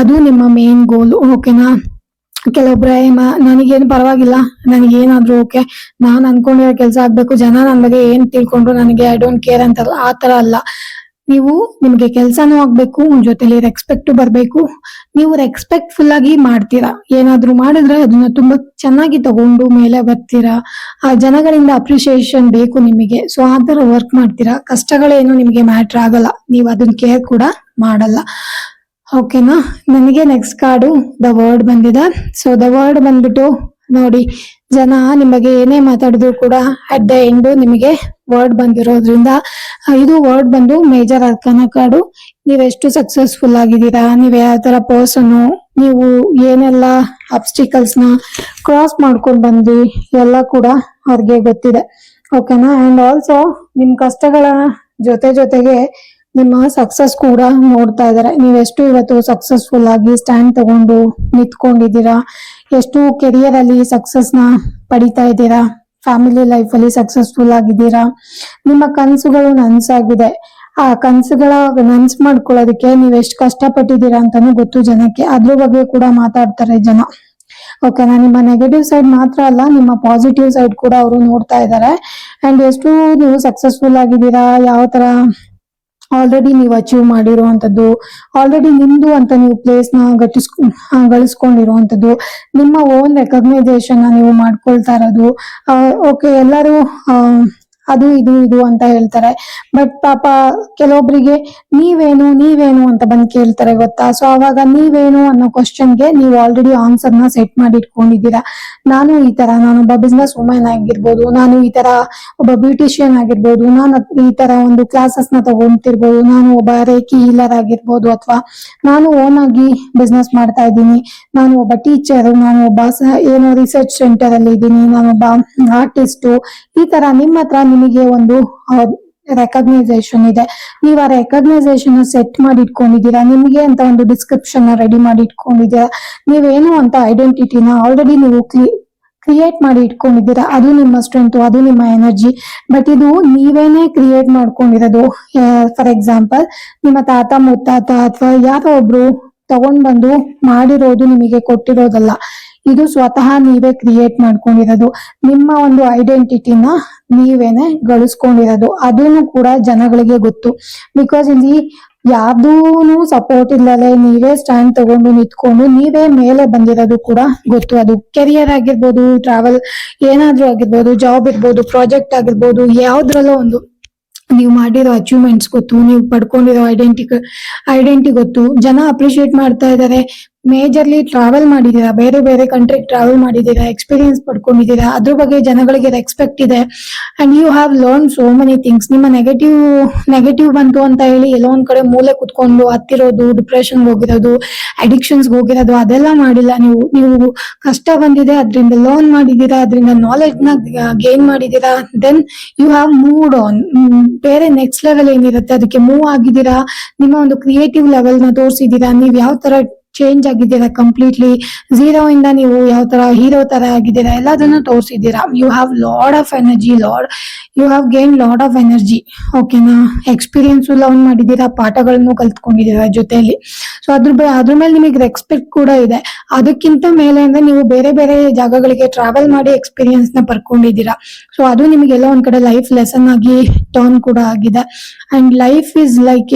ಅದು ನಿಮ್ಮ ಮೇನ್ ಗೋಲ್ ಓಕೆನಾ ಕೆಲವೊಬ್ರೆ ನನಗೇನು ಪರವಾಗಿಲ್ಲ. ನನಗೇನಾದ್ರೂ ಓಕೆ ನಾನು ಅನ್ಕೊಂಡಿರೋ ಕೆಲಸ ಆಗ್ಬೇಕು. ಜನ ನನ್ನ ಬಗ್ಗೆ ಏನ್ ತಿಳ್ಕೊಂಡ್ರು ನನಗೆ ಐ ಡೋಂಟ್ ಕೇರ್ ಅಂತಾರಲ್ಲ, ಆ ತರ ಅಲ್ಲ. ನೀವು ನಿಮ್ಗೆ ಕೆಲ್ಸಾನು ಆಗ್ಬೇಕು ಜೊತೆಲಿ ರೆಸ್ಪೆಕ್ಟ್ ಬರ್ಬೇಕು. ನೀವು ರೆಸ್ಪೆಕ್ಟ್ಫುಲ್ ಆಗಿ ಮಾಡ್ತೀರಾ. ಏನಾದ್ರು ಮಾಡಿದ್ರೆ ಅದನ್ನ ತುಂಬಾ ಚೆನ್ನಾಗಿ ತಗೊಂಡು ಮೇಲೆ ಬರ್ತೀರಾ. ಆ ಜನಗಳಿಂದ ಅಪ್ರಿಸಿಯೇಷನ್ ಬೇಕು ನಿಮಗೆ. ಸೊ ಆ ವರ್ಕ್ ಮಾಡ್ತೀರಾ. ಕಷ್ಟಗಳೇನು ನಿಮಗೆ ಮ್ಯಾಟ್ರ್ ಆಗಲ್ಲ. ನೀವು ಅದನ್ನ ಕೇರ್ ಕೂಡ ಮಾಡಲ್ಲ. ಓಕೆನಾ ನನಗೆ ನೆಕ್ಸ್ಟ್ ಕಾರ್ಡು ದ ವರ್ಡ್ ಬಂದಿದೆ. ಸೊ ದ ವರ್ಡ್ ಬಂದ್ಬಿಟ್ಟು ನೋಡಿ, ಜನ ನಿಮಗೆ ಏನೇ ಮಾತಾಡಿದ್ರು ಕೂಡ ಅಟ್ ದ ಎಂಡ್ ನಿಮಗೆ ವರ್ಡ್ ಬಂದಿರೋದ್ರಿಂದ ಇದು ವರ್ಡ್ ಬಂದು ಮೇಜರ್ ಅರ್ಕನ ಕಾರ್ಡು ನೀವೆಷ್ಟು ಸಕ್ಸಸ್ಫುಲ್ ಆಗಿದ್ದೀರಾ, ನೀವು ಯಾವ ತರ ಪರ್ಸನ್ ನೀವು ಏನೆಲ್ಲ ಅಬ್ಸ್ಟಿಕಲ್ಸ್ನ ಕ್ರಾಸ್ ಮಾಡ್ಕೊಂಡ್ ಬಂದ್ರಿ, ಎಲ್ಲ ಕೂಡ ಅವ್ರಿಗೆ ಗೊತ್ತಿದೆ. ಓಕೆನಾ ಅಂಡ್ ಆಲ್ಸೋ ನಿಮ್ ಕಷ್ಟಗಳ ಜೊತೆ ಜೊತೆಗೆ ನಿಮ್ಮ ಸಕ್ಸಸ್ ಕೂಡ ನೋಡ್ತಾ ಇದ್ದಾರೆ. ನೀವೆಷ್ಟು ಇವತ್ತು ಸಕ್ಸಸ್ಫುಲ್ ಆಗಿ ಸ್ಟ್ಯಾಂಡ್ ತಗೊಂಡು ನಿಂತ್ಕೊಂಡಿದ್ದೀರಾ ಎಷ್ಟು ಕೆರಿಯರ್ ಅಲ್ಲಿ ಸಕ್ಸಸ್ನ ಪಡಿತಾ ಇದ್ದೀರಾ? ಫ್ಯಾಮಿಲಿ ಲೈಫ್ ಅಲ್ಲಿ ಸಕ್ಸಸ್ಫುಲ್ ಆಗಿದ್ದೀರಾ? ನಿಮ್ಮ ಕನಸುಗಳು ನನ್ಸಾಗಿದೆ. ಆ ಕನಸುಗಳ ನನ್ಸ್ ಮಾಡ್ಕೊಳ್ಳೋದಕ್ಕೆ ನೀವ್ ಎಷ್ಟು ಕಷ್ಟಪಟ್ಟಿದ್ದೀರಾ ಅಂತಾನು ಗೊತ್ತು ಜನಕ್ಕೆ. ಅದ್ರ ಬಗ್ಗೆ ಕೂಡ ಮಾತಾಡ್ತಾರೆ ಜನ. ಓಕೆನಾ ನಿಮ್ಮ ನೆಗೆಟಿವ್ ಸೈಡ್ ಮಾತ್ರ ಅಲ್ಲ, ನಿಮ್ಮ ಪಾಸಿಟಿವ್ ಸೈಡ್ ಕೂಡ ಅವರು ನೋಡ್ತಾ ಇದ್ದಾರೆ. ಅಂಡ್ ಎಷ್ಟು ನೀವು ಸಕ್ಸಸ್ಫುಲ್ ಆಗಿದ್ದೀರಾ, ಯಾವ ತರ ಆಲ್ರೆಡಿ ನೀವು ಅಚೀವ್ ಮಾಡಿರುವಂತದ್ದು ಆಲ್ರೆಡಿ ನಿಮ್ದು ಅಂತ ನೀವು ಪ್ಲೇಸ್ನ ಗಟ್ಟಿಸ್ಕೊ ಗಳಿಸ್ಕೊಂಡಿರುವಂಥದ್ದು ನಿಮ್ಮ ಓನ್ ರೆಕಗ್ನೈಸೇಷನ್ ನೀವು ಮಾಡ್ಕೊಳ್ತಾ ಇರೋದು ಓಕೆ ಎಲ್ಲರೂ ಅದು, ಇದು ಇದು ಅಂತ ಹೇಳ್ತಾರೆ. ಬಟ್ ಪಾಪ ಕೆಲವೊಬ್ಬರಿಗೆ ನೀವೇನು ನೀವೇನು ಅಂತ ಬಂದ್ ಕೇಳ್ತಾರೆ ಗೊತ್ತಾ? ಸೊ ಅವಾಗ ನೀವೇನು ಅನ್ನೋ ಕ್ವಶನ್ಗೆ ನೀವು ಆಲ್ರೆಡಿ ಆನ್ಸರ್ನ ಸೆಟ್ ಮಾಡಿ ಇಟ್ಕೊಂಡಿದ್ದೀರಾ? ನಾನು ಈ ತರ ನಾನೊಬ್ಬ ಬಿಸ್ನೆಸ್ ವುಮೆನ್ ಆಗಿರ್ಬೋದು, ನಾನು ಈ ತರ ಒಬ್ಬ ಬ್ಯೂಟಿಷಿಯನ್ ಆಗಿರ್ಬೋದು, ನಾನು ಈ ತರ ಒಂದು ಕ್ಲಾಸಸ್ನ ತಗೊಂತಿರ್ಬೋದು, ನಾನು ಒಬ್ಬ ರೇಖಿ ಹೀಲರ್ ಆಗಿರ್ಬೋದು ಅಥವಾ ನಾನು ಓನ್ ಆಗಿ ಬಿಸ್ನೆಸ್ ಮಾಡ್ತಾ ಇದ್ದೀನಿ, ನಾನು ಒಬ್ಬ ಟೀಚರ್ ನಾನು ಒಬ್ಬ ಏನೋ ರಿಸರ್ಚ್ ಸೆಂಟರ್ ಅಲ್ಲಿ ಇದ್ದೀನಿ ನಾನೊಬ್ಬ ಆರ್ಟಿಸ್ಟ್ ಈ ತರ ನಿಮ್ಮ ಹತ್ರ ನಿಮಗೆ ಒಂದು ರೆಕಗ್ನೈಸೇಷನ್ ಇದೆ. ನೀವು ಆ ರೆಕಗ್ನೈಸೇಷನ್ ಸೆಟ್ ಮಾಡಿ ಇಟ್ಕೊಂಡಿದ್ದೀರಾ? ನಿಮಗೆ ಅಂತ ಒಂದು ಡಿಸ್ಕ್ರಿಪ್ಷನ್ ರೆಡಿ ಮಾಡಿ ಇಟ್ಕೊಂಡಿದ್ದೀರಾ? ನೀವೇನು ಅಂತ ಐಡೆಂಟಿಟಿನ ಆಲ್ರೆಡಿ ನೀವು ಕ್ರಿಯೇಟ್ ಮಾಡಿ ಇಟ್ಕೊಂಡಿದ್ದೀರಾ? ಅದು ನಿಮ್ಮ ಸ್ಟ್ರೆಂತ್ ಅದು ನಿಮ್ಮ ಎನರ್ಜಿ ಬಟ್ ಇದು ನೀವೇನೆ ಕ್ರಿಯೇಟ್ ಮಾಡ್ಕೊಂಡಿರೋದು ಫಾರ್ ಎಕ್ಸಾಂಪಲ್ ನಿಮ್ಮ ತಾತ ಮುತ್ತಾತ ಅಥವಾ ಯಾರೋ ಒಬ್ರು ತಗೊಂಡ್ ಬಂದು ಮಾಡಿರೋದು ನಿಮಗೆ ಕೊಟ್ಟಿರೋದಲ್ಲ, ಇದು ಸ್ವತಃ ನೀವೇ ಕ್ರಿಯೇಟ್ ಮಾಡ್ಕೊಂಡಿರೋದು. ನಿಮ್ಮ ಒಂದು ಐಡೆಂಟಿಟಿನ ನೀವೇನೆ ಗಳಿಸ್ಕೊಂಡಿರೋದು ಅದನ್ನು ಕೂಡ ಜನಗಳಿಗೆ ಗೊತ್ತು. ಬಿಕಾಸ್ ಇಲ್ಲಿ ಯಾವ್ದೂನು ಸಪೋರ್ಟ್ ಇಲ್ಲದೆ ನೀವೇ ಸ್ಟ್ಯಾಂಡ್ ತಗೊಂಡು ನಿಂತ್ಕೊಂಡು ನೀವೇ ಮೇಲೆ ಬಂದಿರೋದು ಕೂಡ ಗೊತ್ತು. ಅದು ಕೆರಿಯರ್ ಆಗಿರ್ಬೋದು ಟ್ರಾವೆಲ್ ಏನಾದ್ರೂ ಆಗಿರ್ಬೋದು ಜಾಬ್ ಇರ್ಬೋದು ಪ್ರಾಜೆಕ್ಟ್ ಆಗಿರ್ಬೋದು, ಯಾವ್ದ್ರಲ್ಲೋ ಒಂದು ನೀವು ಮಾಡಿರೋ ಅಚೀವ್ಮೆಂಟ್ಸ್ ಗೊತ್ತು, ನೀವು ಪಡ್ಕೊಂಡಿರೋ ಐಡೆಂಟಿ ಐಡೆಂಟಿ ಗೊತ್ತು. ಜನ ಅಪ್ರಿಶಿಯೇಟ್ ಮಾಡ್ತಾ ಇದ್ದಾರೆ. ಮೇಜರ್ಲಿ ಟ್ರಾವೆಲ್ ಮಾಡಿದೀರಾ ಬೇರೆ ಬೇರೆ ಕಂಟ್ರಿಗೆ ಟ್ರಾವೆಲ್ ಮಾಡಿದೀರಾ ಎಕ್ಸ್ಪೀರಿಯನ್ಸ್ ಪಡ್ಕೊಂಡಿದ್ದೀರಾ? ಅದ್ರ ಬಗ್ಗೆ ಜನಗಳಿಗೆ ರೆಸ್ಪೆಕ್ಟ್ ಇದೆ. And you have learn so many things ನಿಮ್ಮ ನೆಗೆಟಿವ್ ನೆಗೆಟಿವ್ ಬಂತು ಅಂತ ಹೇಳಿ ಎಲ್ಲೋ ಒಂದ್ ಕಡೆ ಮೂಲೆ ಕುತ್ಕೊಂಡು ಹತ್ತಿರೋದು ಡಿಪ್ರೆಷನ್ ಹೋಗಿರೋದು ಅಡಿಕ್ಷನ್ಸ್ ಹೋಗಿರೋದು, ಅದೆಲ್ಲ ಮಾಡಿಲ್ಲ ನೀವು. ನೀವು ಕಷ್ಟ ಬಂದಿದೆ, ಅದರಿಂದ ಲರ್ನ್ ಮಾಡಿದ್ದೀರಾ? ಅದರಿಂದ ನಾಲೆಜ್ನ ಗೇನ್ ಮಾಡಿದ್ದೀರಾ? Then you have moved on ಬೇರೆ ನೆಕ್ಸ್ಟ್ ಲೆವೆಲ್ ಏನಿರುತ್ತೆ? ಅದಕ್ಕೆ ಮೂವ್ ಆಗಿದ್ದೀರಾ? ನಿಮ್ಮ ಒಂದು ಕ್ರಿಯೇಟಿವ್ ಲೆವೆಲ್ನ ತೋರಿಸಿದ್ದೀರಾ? ನೀವ್ ಯಾವ ತರ ಚೇಂಜ್ ಆಗಿದ್ದೀರಾ ಕಂಪ್ಲೀಟ್ಲಿ ಝೀರೋ ಇಂದ ನೀವು ಯಾವ ತರ ಹೀರೋ ತರ ಆಗಿದ್ದೀರಾ? ಎಲ್ಲದನ್ನು ತೋರಿಸಿದ್ದೀರಾ? You have lot of energy lot you have gain lot of energy ಓಕೆನಾ ಎಕ್ಸ್ಪೀರಿಯನ್ಸ್ ಲರ್ನ್ ಮಾಡಿದ್ದೀರಾ? ಪಾಠಗಳನ್ನು ಕಲ್ತ್ಕೊಂಡಿದ್ದೀರಾ ಜೊತೆಯಲ್ಲಿ? ಸೊ ಅದ್ರ ಅದ್ರ ಮೇಲೆ ನಿಮಗೆ ರೆಸ್ಪೆಕ್ಟ್ ಕೂಡ ಇದೆ. ಅದಕ್ಕಿಂತ ಮೇಲೆ ಅಂದ್ರೆ ನೀವು ಬೇರೆ ಬೇರೆ ಜಾಗಗಳಿಗೆ ಟ್ರಾವೆಲ್ ಮಾಡಿ ಎಕ್ಸ್ಪೀರಿಯನ್ಸ್ನ ಪಡ್ಕೊಂಡಿದ್ದೀರಾ? ಸೊ ಅದು ನಿಮಗೆಲ್ಲ ಒಂದ್ ಕಡೆ ಲೈಫ್ ಲೆಸನ್ ಆಗಿ ಟರ್ನ್ ಕೂಡ ಆಗಿದೆ. And life is like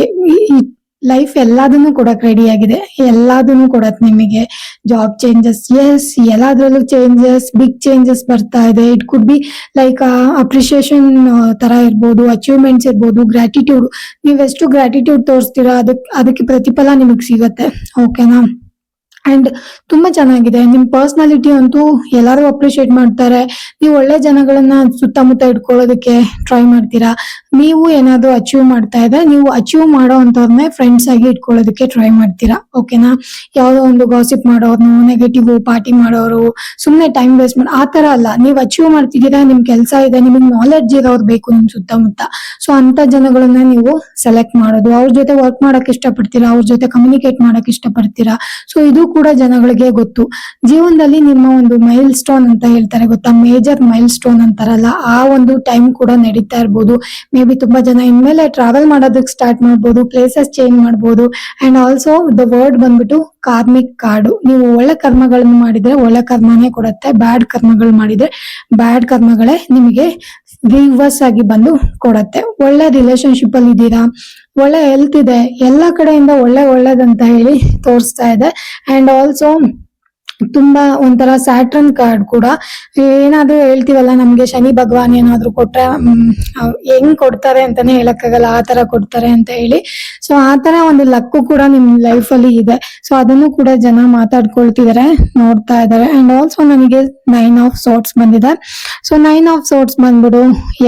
life ಎಲ್ಲದನ್ನು ಕೊಡಕ್ ರೆಡಿ ಆಗಿದೆ. ಎಲ್ಲಾದನ್ನು ಕೊಡತ್ ನಿಮಗೆ. ಜಾಬ್ ಚೇಂಜಸ್ ಎಸ್ ಎಲ್ಲದ್ರಲ್ಲೂ ಚೇಂಜಸ್ ಬಿಗ್ ಚೇಂಜಸ್ ಬರ್ತಾ ಇದೆ. It could be like appreciation ತರ ಇರ್ಬೋದು ಅಚೀವ್ಮೆಂಟ್ಸ್ ಇರ್ಬೋದು ಗ್ರಾಟಿಟ್ಯೂಡ್ ನೀವೆಷ್ಟು ಗ್ರಾಟಿಟ್ಯೂಡ್ ತೋರಿಸ್ತೀರಾ ಅದಕ್ಕೆ ಅದಕ್ಕೆ ಪ್ರತಿಫಲ ನಿಮಗೆ ಸಿಗತ್ತೆ. ಓಕೆನಾ ಅಂಡ್ ತುಂಬಾ ಚೆನ್ನಾಗಿದೆ. ನಿಮ್ ಪರ್ಸನಾಲಿಟಿ ಅಂತೂ ಎಲ್ಲರೂ ಅಪ್ರಿಶಿಯೇಟ್ ಮಾಡ್ತಾರೆ. ನೀವು ಒಳ್ಳೆ ಜನಗಳನ್ನ ಸುತ್ತಮುತ್ತ ಇಟ್ಕೊಳ್ಳೋದಕ್ಕೆ ಟ್ರೈ ಮಾಡ್ತೀರಾ? ನೀವು ಏನಾದ್ರು ಅಚೀವ್ ಮಾಡ್ತಾ ಇದ್ರೆ ನೀವು ಅಚೀವ್ ಮಾಡೋ ಅಂತವ್ರನ್ನೇ ಫ್ರೆಂಡ್ಸ್ ಆಗಿ ಇಟ್ಕೊಳ್ಳೋದಕ್ಕೆ ಟ್ರೈ ಮಾಡ್ತೀರಾ? ಓಕೆನಾ ಯಾವ್ದೋ ಒಂದು ಗಾಸಿಪ್ ಮಾಡೋರ್ನು ನೆಗೆಟಿವ್ ಪಾರ್ಟಿ ಮಾಡೋರು, ಸುಮ್ನೆ ಟೈಮ್ ವೇಸ್ಟ್ ಮಾಡಿ ಆ ತರ ಅಲ್ಲ. ನೀವು ಅಚೀವ್ ಮಾಡ್ತಿದ್ದೀರಾ, ನಿಮ್ ಕೆಲಸ ಇದೆ, ನಿಮಗೆ ನಾಲೆಡ್ಜ್ ಇರೋರು ಬೇಕು ನಿಮ್ ಸುತ್ತಮುತ್ತ. ಸೊ ಅಂತ ಜನಗಳನ್ನ ನೀವು ಸೆಲೆಕ್ಟ್ ಮಾಡೋದು. ಅವ್ರ ಜೊತೆ ವರ್ಕ್ ಮಾಡಕ್ ಇಷ್ಟಪಡ್ತೀರಾ? ಅವ್ರ ಜೊತೆ ಕಮ್ಯುನಿಕೇಟ್ ಮಾಡಕ್ ಇಷ್ಟಪಡ್ತೀರಾ? ಸೊ ಇದು ಕೂಡ ಜನಗಳಿಗೆ ಗೊತ್ತು. ಜೀವನದಲ್ಲಿ ನಿಮ್ಮ ಒಂದು ಮೈಲ್ ಸ್ಟೋನ್ ಅಂತ ಹೇಳ್ತಾರೆ ಗೊತ್ತಾ? ಮೇಜರ್ ಮೈಲ್ ಸ್ಟೋನ್ ಅಂತಾರಲ್ಲ, ಆ ಒಂದು ಟೈಮ್ ಕೂಡ ನಡೀತಾ ಇರ್ಬೋದು. ಮೇ ಬಿ ತುಂಬಾ ಜನ ಇನ್ಮೇಲೆ ಟ್ರಾವೆಲ್ ಮಾಡೋದಕ್ಕೆ ಸ್ಟಾರ್ಟ್ ಮಾಡ್ಬೋದು ಪ್ಲೇಸಸ್ ಚೇಂಜ್ ಮಾಡ್ಬೋದು ಅಂಡ್ ಆಲ್ಸೋ ದ ವರ್ಡ್ ಬಂದ್ಬಿಟ್ಟು ಕಾರ್ಮಿಕ್ ಕಾರ್ಡು ನೀವು ಒಳ್ಳೆ ಕರ್ಮಗಳನ್ನು ಮಾಡಿದ್ರೆ ಒಳ್ಳೆ ಕರ್ಮನೇ ಕೊಡುತ್ತೆ ಬ್ಯಾಡ್ ಕರ್ಮಗಳು ಮಾಡಿದ್ರೆ ಬ್ಯಾಡ್ ಕರ್ಮಗಳೇ ನಿಮಗೆ ರಿವರ್ಸ್ ಆಗಿ ಬಂದು ಕೊಡತ್ತೆ. ಒಳ್ಳೆ ರಿಲೇಶನ್ಶಿಪ್ ಅಲ್ಲಿ ಇದ್ದೀರಾ? ಒಳ್ಳೆ ಹೆಲ್ತ್ ಇದೆ. ಎಲ್ಲ ಕಡೆಯಿಂದ ಒಳ್ಳೆ ಒಳ್ಳೇದಂತ ಹೇಳಿ ತೋರಿಸ್ತಾ ಇದೆ. ಅಂಡ್ ಆಲ್ಸೋ ತುಂಬಾ ಒಂಥರ ಸ್ಯಾಟ್ರನ್ ಕಾರ್ಡ್ ಕೂಡ. ಏನಾದ್ರೂ ಹೇಳ್ತೀವಲ್ಲ, ನಮ್ಗೆ ಶನಿ ಭಗವಾನ್ ಏನಾದ್ರೂ ಕೊಟ್ರೆ ಹೆಂಗ್ ಕೊಡ್ತಾರೆ ಅಂತಾನೆ ಹೇಳಕ್ಕಾಗಲ್ಲ, ಆ ತರ ಕೊಡ್ತಾರೆ ಅಂತ ಹೇಳಿ. ಸೊ ಆ ತರ ಒಂದು ಲಕ್ಕು ಕೂಡ ನಿಮ್ ಲೈಫ್ ಅಲ್ಲಿ ಇದೆ. ಸೊ ಅದನ್ನು ಕೂಡ ಜನ ಮಾತಾಡ್ಕೊಳ್ತಿದಾರೆ, ನೋಡ್ತಾ ಇದಾರೆ. ಅಂಡ್ ಆಲ್ಸೋ ನನಗೆ ನೈನ್ ಆಫ್ ಸೋಟ್ಸ್ ಬಂದಿದೆ. ಸೊ ನೈನ್ ಆಫ್ ಸೋಟ್ಸ್ ಬಂದ್ಬಿಡು,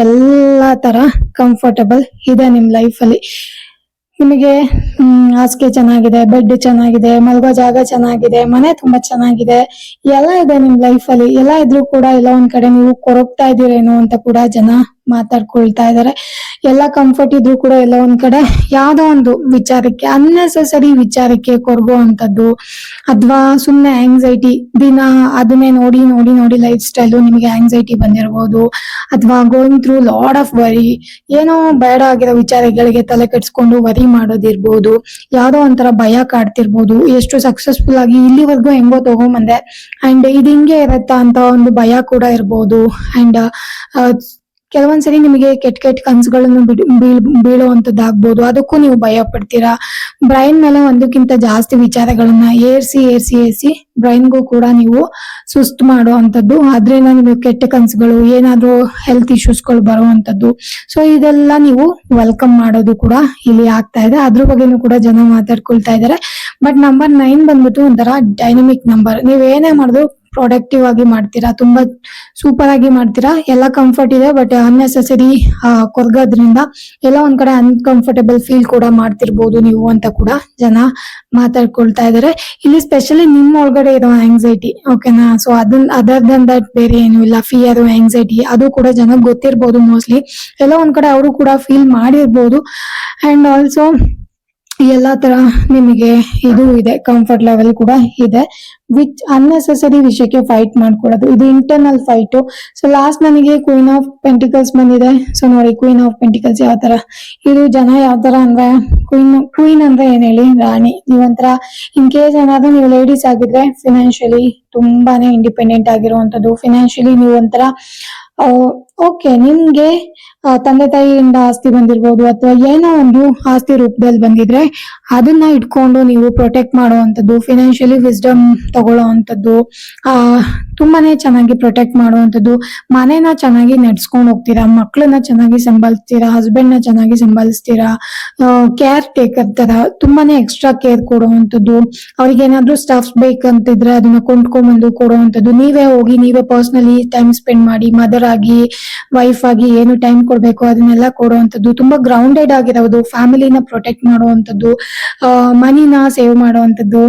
ಎಲ್ಲಾ ತರ ಕಂಫರ್ಟಬಲ್ ಇದೆ ನಿಮ್ ಲೈಫ್ ಅಲ್ಲಿ. ನಿಮಗೆ ಹಾಸಿಗೆ ಚೆನ್ನಾಗಿದೆ ಬೆಡ್ ಚೆನ್ನಾಗಿದೆ, ಮಲಗೋ ಜಾಗ ಚೆನ್ನಾಗಿದೆ, ಮನೆ ತುಂಬಾ ಚೆನ್ನಾಗಿದೆ, ಎಲ್ಲ ಇದೆ ನಿಮ್ ಲೈಫ್ ಅಲ್ಲಿ. ಎಲ್ಲ ಇದ್ರೂ ಕೂಡ ಎಲ್ಲ ಒಂದ್ ಕಡೆ ನೀವು ಕೊರಗ್ತಾ ಇದೀರೇನೋ ಅಂತ ಕೂಡ ಜನ ಮಾತಾಡ್ಕೊಳ್ತಾ ಇದ್ದಾರೆ. ಎಲ್ಲ ಕಂಫರ್ಟ್ ಇದ್ರು ಕೂಡ ಎಲ್ಲ ಒಂದ್ ಕಡೆ ಯಾವ್ದೋ ಒಂದು ವಿಚಾರಕ್ಕೆ ಅನ್ನೆಸೆಸರಿ ವಿಚಾರಕ್ಕೆ ಕೊರಗುವಂತದ್ದು ಅಥವಾ ಸುಮ್ಮನೆ ಆಂಗ್ಸೈಟಿ ದಿನ ಅದನ್ನೇ ನೋಡಿ ನೋಡಿ ನೋಡಿ ಲೈಫ್ ಸ್ಟೈಲು ನಿಮಗೆ ಆಂಗ್ಸೈಟಿ ಬಂದಿರಬಹುದು ಅಥವಾ going through lot of worry ಏನೋ ಬೇಡ ಆಗಿರೋ ವಿಚಾರಗಳಿಗೆ ತಲೆ ಕೆಡ್ಸ್ಕೊಂಡು ವರಿ ಮಾಡೋದಿರ್ಬೋದು. ಯಾವ್ದೋ ಒಂಥರ ಭಯ ಕಾಡ್ತಿರ್ಬೋದು. ಎಷ್ಟು ಸಕ್ಸಸ್ಫುಲ್ ಆಗಿ ಇಲ್ಲಿವರೆಗೂ ಹೆಂಗೋ ತಗೊಂಬಂದೆ. ಅಂಡ್ ಇದು ಹಿಂಗೆ ಇರತ್ತಾ ಅಂತ ಒಂದು ಭಯ ಕೂಡ ಇರ್ಬೋದು. ಅಂಡ್ ಕೆಲವೊಂದ್ಸರಿ ನಿಮಗೆ ಕೆಟ್ಟ ಕೆಟ್ಟ ಕನ್ಸುಗಳನ್ನು ಬೀಳುವಂತದ್ದು ಆಗ್ಬೋದು ಅದಕ್ಕೂ ನೀವು ಭಯ ಪಡ್ತೀರಾ? ಬ್ರೈನ್ ಮೇಲೆ ಒಂದಕ್ಕಿಂತ ಜಾಸ್ತಿ ವಿಚಾರಗಳನ್ನ ಏರ್ಸಿ ಏರ್ಸಿ ಏರ್ಸಿ ಬ್ರೈನ್ಗೂ ಕೂಡ ನೀವು ಸುಸ್ತು ಮಾಡುವಂಥದ್ದು ಅದ್ರಿಂದ ನಿಮಗೆ ಕೆಟ್ಟ ಕನ್ಸುಗಳು, ಏನಾದ್ರೂ ಹೆಲ್ತ್ ಇಶ್ಯೂಸ್ಗಳು ಬರುವಂಥದ್ದು. ಸೊ ಇದೆಲ್ಲ ನೀವು ವೆಲ್ಕಮ್ ಮಾಡೋದು ಕೂಡ ಇಲ್ಲಿ ಆಗ್ತಾ ಇದೆ. ಅದ್ರ ಬಗ್ಗೆನೂ ಕೂಡ ಜನ ಮಾತಾಡ್ಕೊಳ್ತಾ ಇದ್ದಾರೆ. ಬಟ್ ನಂಬರ್ ನೈನ್ ಬಂದ್ಬಿಟ್ಟು ಒಂಥರ ಡೈನಮಿಕ್ ನಂಬರ್ ನೀವು ಏನೇ ಮಾಡಿದ್ರು ಪ್ರೊಡಕ್ಟಿವ್ ಆಗಿ ಮಾಡ್ತೀರಾ? ತುಂಬಾ ಸೂಪರ್ ಆಗಿ ಮಾಡ್ತೀರಾ? ಎಲ್ಲ ಕಂಫರ್ಟ್ ಇದೆ ಬಟ್ ಅನ್ನೆಸೆಸರಿ ಕೊರಗೋದ್ರಿಂದ ಎಲ್ಲ ಒಂದ್ ಕಡೆ ಅನ್ಕಂಫರ್ಟೇಬಲ್ ಫೀಲ್ ಕೂಡ ಮಾಡ್ತಿರ್ಬೋದು ನೀವು ಅಂತ ಕೂಡ ಜನ ಮಾತಾಡ್ಕೊಳ್ತಾ ಇದಾರೆ. ಇಲ್ಲಿ ಸ್ಪೆಷಲಿ ನಿಮ್ಮ ಒಳಗಡೆ ಇರೋ ಆಂಗ್ಸೈಟಿ ಓಕೆನಾ ಸೊ ಅದನ್ ಅದರ್ ದನ್ ದಟ್ ಬೇರೆ ಏನು ಇಲ್ಲ ಫಿಯರ್ ಆಂಗ್ಸೈಟಿ ಅದು ಕೂಡ ಜನ ಗೊತ್ತಿರ್ಬೋದು ಮೋಸ್ಟ್ಲಿ ಎಲ್ಲ ಒಂದ್ ಕಡೆ ಅವರು ಕೂಡ ಫೀಲ್ ಮಾಡಿರ್ಬೋದು. ಅಂಡ್ ಆಲ್ಸೋ ಎಲ್ಲ ತರ ನಿಮಗೆ ಇದು ಇದೆ ಕಂಫರ್ಟ್ ಲೆವೆಲ್ ಕೂಡ ಇದೆ. ವಿಚ್ ಅನ್ನೆಸೆಸರಿ ವಿಷಯಕ್ಕೆ ಫೈಟ್ ಮಾಡ್ಕೊಳ್ಳೋದು ಇದು ಇಂಟರ್ನಲ್ ಫೈಟ್ ಸೊ ಲಾಸ್ಟ್ ನನಗೆ ಕ್ವೀನ್ ಆಫ್ ಪೆಂಟಿಕಲ್ಸ್ ಬಂದಿದೆ. ಸೊ ನೋಡಿ ಕ್ವೀನ್ ಆಫ್ ಪೆಂಟಿಕಲ್ಸ್ ಯಾವ ತರ? ಇದು ಜನ ಯಾವ ತರ ಅಂದ್ರೆ ಕ್ವೀನ್ ಕ್ವೀನ್ ಅಂದ್ರೆ ಏನ್ ಹೇಳಿ? ರಾಣಿ. ನೀವಂತರ ಇನ್ ಕೇಸ್ ಏನಾದ್ರೂ ನೀವು ಲೇಡೀಸ್ ಆಗಿದ್ರೆ ಫಿನಾನ್ಷಿಯಲಿ ತುಂಬಾನೇ ಇಂಡಿಪೆಂಡೆಂಟ್ ಆಗಿರುವಂತದ್ದು ಫಿನಾನ್ಷಿಯಲಿ ನೀವು ಒಂಥರ ಓಕೆ ನಿಮ್ಗೆ ತಂದೆ ತಾಯಿಯಿಂದ ಆಸ್ತಿ ಬಂದಿರ್ಬೋದು ಅಥವಾ ಏನೋ ಒಂದು ಆಸ್ತಿ ರೂಪದಲ್ಲಿ ಬಂದಿದ್ರೆ ಅದನ್ನ ಇಟ್ಕೊಂಡು ನೀವು ಪ್ರೊಟೆಕ್ಟ್ ಮಾಡುವಂಥದ್ದು ಫಿನಾನ್ಷಿಯಲಿ ವಿಸ್ಡಮ್ ತಗೊಳ್ಳೋವಂಥದ್ದು, ಆ, ತುಂಬಾನೇ ಚೆನ್ನಾಗಿ ಪ್ರೊಟೆಕ್ಟ್ ಮಾಡುವಂಥದ್ದು, ಮನೇನ ಚೆನ್ನಾಗಿ ನಡ್ಸ್ಕೊಂಡು ಹೋಗ್ತೀರಾ ಮಕ್ಕಳನ್ನ ಚೆನ್ನಾಗಿ ಸಂಭಾಲಿಸ್ತೀರಾ ಹಸ್ಬೆಂಡ್ನ ಚೆನ್ನಾಗಿ ಸಂಭಾಳಿಸ್ತೀರಾ ಕೇರ್ ಟೇಕರ್ ತರ ತುಂಬಾನೇ ಎಕ್ಸ್ಟ್ರಾ ಕೇರ್ ಕೊಡುವಂಥದ್ದು, ಅವ್ರಿಗೆ ಏನಾದ್ರು ಸ್ಟಾಫ್ಸ್ ಬೇಕಂತಿದ್ರೆ ಅದನ್ನ ಕೊಂಡ್ಕೊಂಡ್ಬಂದು ಕೊಡುವಂಥದ್ದು, ನೀವೇ ಹೋಗಿ, ನೀವೇ ಪರ್ಸನಲಿ ಟೈಮ್ ಸ್ಪೆಂಡ್ ಮಾಡಿ ಮದರ್ ಆಗಿ ವೈಫ್ ಆಗಿ ಏನು ಟೈಮ್ ಕೊಡ್ಬೇಕು ಅದನ್ನೆಲ್ಲ ಕೊಡುವಂಥದ್ದು. ತುಂಬಾ ಗ್ರೌಂಡೆಡ್ ಆಗಿರೋದು ಫ್ಯಾಮಿಲಿನ ಪ್ರೊಟೆಕ್ಟ್ ಮಾಡುವಂಥದ್ದು ಮನಿನ ಸೇವ್ ಮಾಡುವಂಥದ್ದು.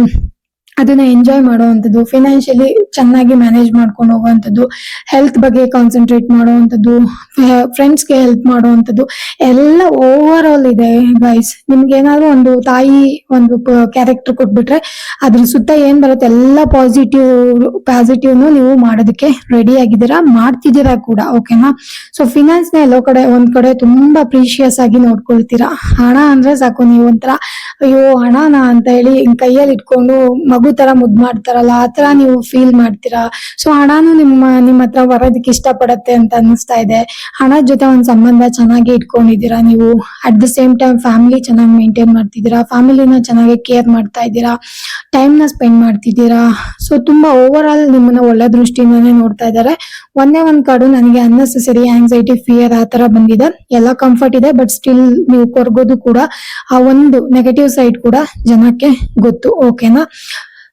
ಅದನ್ನ ಎಂಜಾಯ್ ಮಾಡುವಂಥದ್ದು ಫಿನಾನ್ಷಿಯಲಿ ಚೆನ್ನಾಗಿ ಮ್ಯಾನೇಜ್ ಮಾಡ್ಕೊಂಡು ಹೋಗುವಂಥದ್ದು ಹೆಲ್ತ್ ಬಗ್ಗೆ ಕಾನ್ಸಂಟ್ರೇಟ್ ಮಾಡುವಂಥದ್ದು ಫ್ರೆಂಡ್ಸ್ಗೆ ಹೆಲ್ಪ್ ಮಾಡುವಂಥದ್ದು, ಎಲ್ಲ ಓವರ್ ಆಲ್ ಇದೆ ಗೈಸ್ ನಿಮ್ಗೆ ಏನಾದ್ರು ಒಂದು ತಾಯಿ ಒಂದು ಕ್ಯಾರೆಕ್ಟರ್ ಕೊಟ್ಬಿಟ್ರೆ ಅದ್ರ ಸುತ್ತ ಏನ್ ಬರುತ್ತೆ ಎಲ್ಲ ಪಾಸಿಟಿವ್ ಪಾಸಿಟಿವ್ನು ನೀವು ಮಾಡೋದಕ್ಕೆ ರೆಡಿ ಆಗಿದ್ದೀರಾ, ಮಾಡ್ತಿದ್ದೀರಾ ಕೂಡ ಓಕೆನಾ ಸೊ ಫಿನಾನ್ಸ್ನ ಎಲ್ಲೋ ಕಡೆ, ಒಂದ್ ಕಡೆ ತುಂಬಾ ಪ್ರೀಶಿಯಸ್ ಆಗಿ ನೋಡ್ಕೊಳ್ತೀರಾ. ಹಣ ಅಂದ್ರೆ ಸಾಕು, ನೀವು ಒಂಥರ, ಅಯ್ಯೋ, ಹಣನ? ಅಂತ ಹೇಳಿ ಕೈಯಲ್ಲಿ ಇಟ್ಕೊಂಡು ಮಗು ತರ ಮುದ್ ಮಾಡ್ತಾರಲ್ಲ, ಆ ತರ ನೀವು ಫೀಲ್ ಮಾಡ್ತೀರಾ? ಸೊ ಹಣನು ನಿಮ್ಮ ನಿಮ್ಮ ಹತ್ರ ಬರೋದಕ್ಕೆ ಇಷ್ಟಪಡತ್ತೆ ಅಂತ ಅನಿಸ್ತಾ ಇದೆ. ಹಣ ಜೊತೆ ಒಂದ್ ಸಂಬಂಧ ಚೆನ್ನಾಗಿ ಇಟ್ಕೊಂಡಿದ್ದೀರಾ ನೀವು? At the same time family ಚೆನ್ನಾಗಿ ಮೇಂಟೈನ್ ಮಾಡ್ತಿದ್ದೀರಾ? ಫ್ಯಾಮಿಲಿನ ಚೆನ್ನಾಗಿ ಕೇರ್ ಮಾಡ್ತಾ ಇದ್ದೀರಾ? ಟೈಮ್ನ ಸ್ಪೆಂಡ್ ಮಾಡ್ತಿದ್ದೀರಾ? ಸೊ ತುಂಬಾ ಓವರ್ ಆಲ್ ನಿಮ್ಮನ್ನ ಒಳ್ಳೆ ದೃಷ್ಟಿಯಿಂದಾನೇ ನೋಡ್ತಾ ಇದ್ದಾರೆ. ಒಂದೇ ಒಂದ್ ಕಡು ನನಗೆ ಅನ್ನೆಸೆಸರಿ ಆಂಗ್ಸೈಟಿ ಫಿಯರ್ ಆ ತರ ಬಂದಿದೆ. ಎಲ್ಲ ಕಂಫರ್ಟ್ ಇದೆ ಬಟ್ ಸ್ಟಿಲ್ ನೀವು ಕೊರಗೋದು ಕೂಡ ಆ ಒಂದು ನೆಗೆಟಿವ್ ಸೈಡ್ ಕೂಡ ಜನಕ್ಕೆ ಗೊತ್ತು ಓಕೆನಾ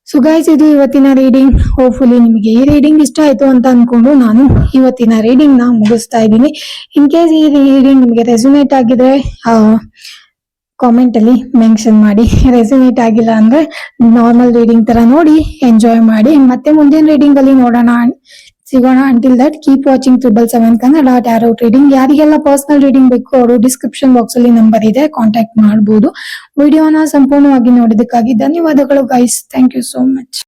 ಸೊ ಗೈಸ್ ಇದು ಇವತ್ತಿನ ರೀಡಿಂಗ್ ಹೋಪ್ಫುಲಿ ನಿಮಗೆ ಈ ರೀಡಿಂಗ್ ಇಷ್ಟ ಆಯ್ತು ಅಂತ ಅನ್ಕೊಂಡು ನಾನು ಇವತ್ತಿನ ರೀಡಿಂಗ್ನ ಮುಗಿಸ್ತಾ ಇದ್ದೀನಿ. ಇನ್ ಕೇಸ್ ಈ ರೀಡಿಂಗ್ ನಿಮಗೆ ರೆಸ್ಯುನೇಟ್ ಆಗಿದ್ರೆ ಕಾಮೆಂಟ್ ಅಲ್ಲಿ ಮೆನ್ಷನ್ ಮಾಡಿ. ರೆಸ್ಯುನೇಟ್ ಆಗಿಲ್ಲ ಅಂದ್ರೆ ನಾರ್ಮಲ್ ರೀಡಿಂಗ್ ತರ ನೋಡಿ ಎಂಜಾಯ್ ಮಾಡಿ. ಮತ್ತೆ ಮುಂದಿನ ರೀಡಿಂಗ್ ಅಲ್ಲಿ ನೋಡೋಣ. ಸಿಗೋಣ until that keep watching triple seven Kannada tarot reading ಯಾರಿಗೆಲ್ಲ ಪರ್ಸನಲ್ ರೀಡಿಂಗ್ ಬೇಕು, ಅವರು ಡಿಸ್ಕ್ರಿಪ್ಷನ್ ಬಾಕ್ಸ್ ಅಲ್ಲಿ ನಂಬರ್ ಇದೆ ಕಾಂಟ್ಯಾಕ್ಟ್ ಮಾಡಬಹುದು ವಿಡಿಯೋನ ಸಂಪೂರ್ಣವಾಗಿ ನೋಡಿದಕ್ಕಾಗಿ ಧನ್ಯವಾದಗಳು guys thank you so much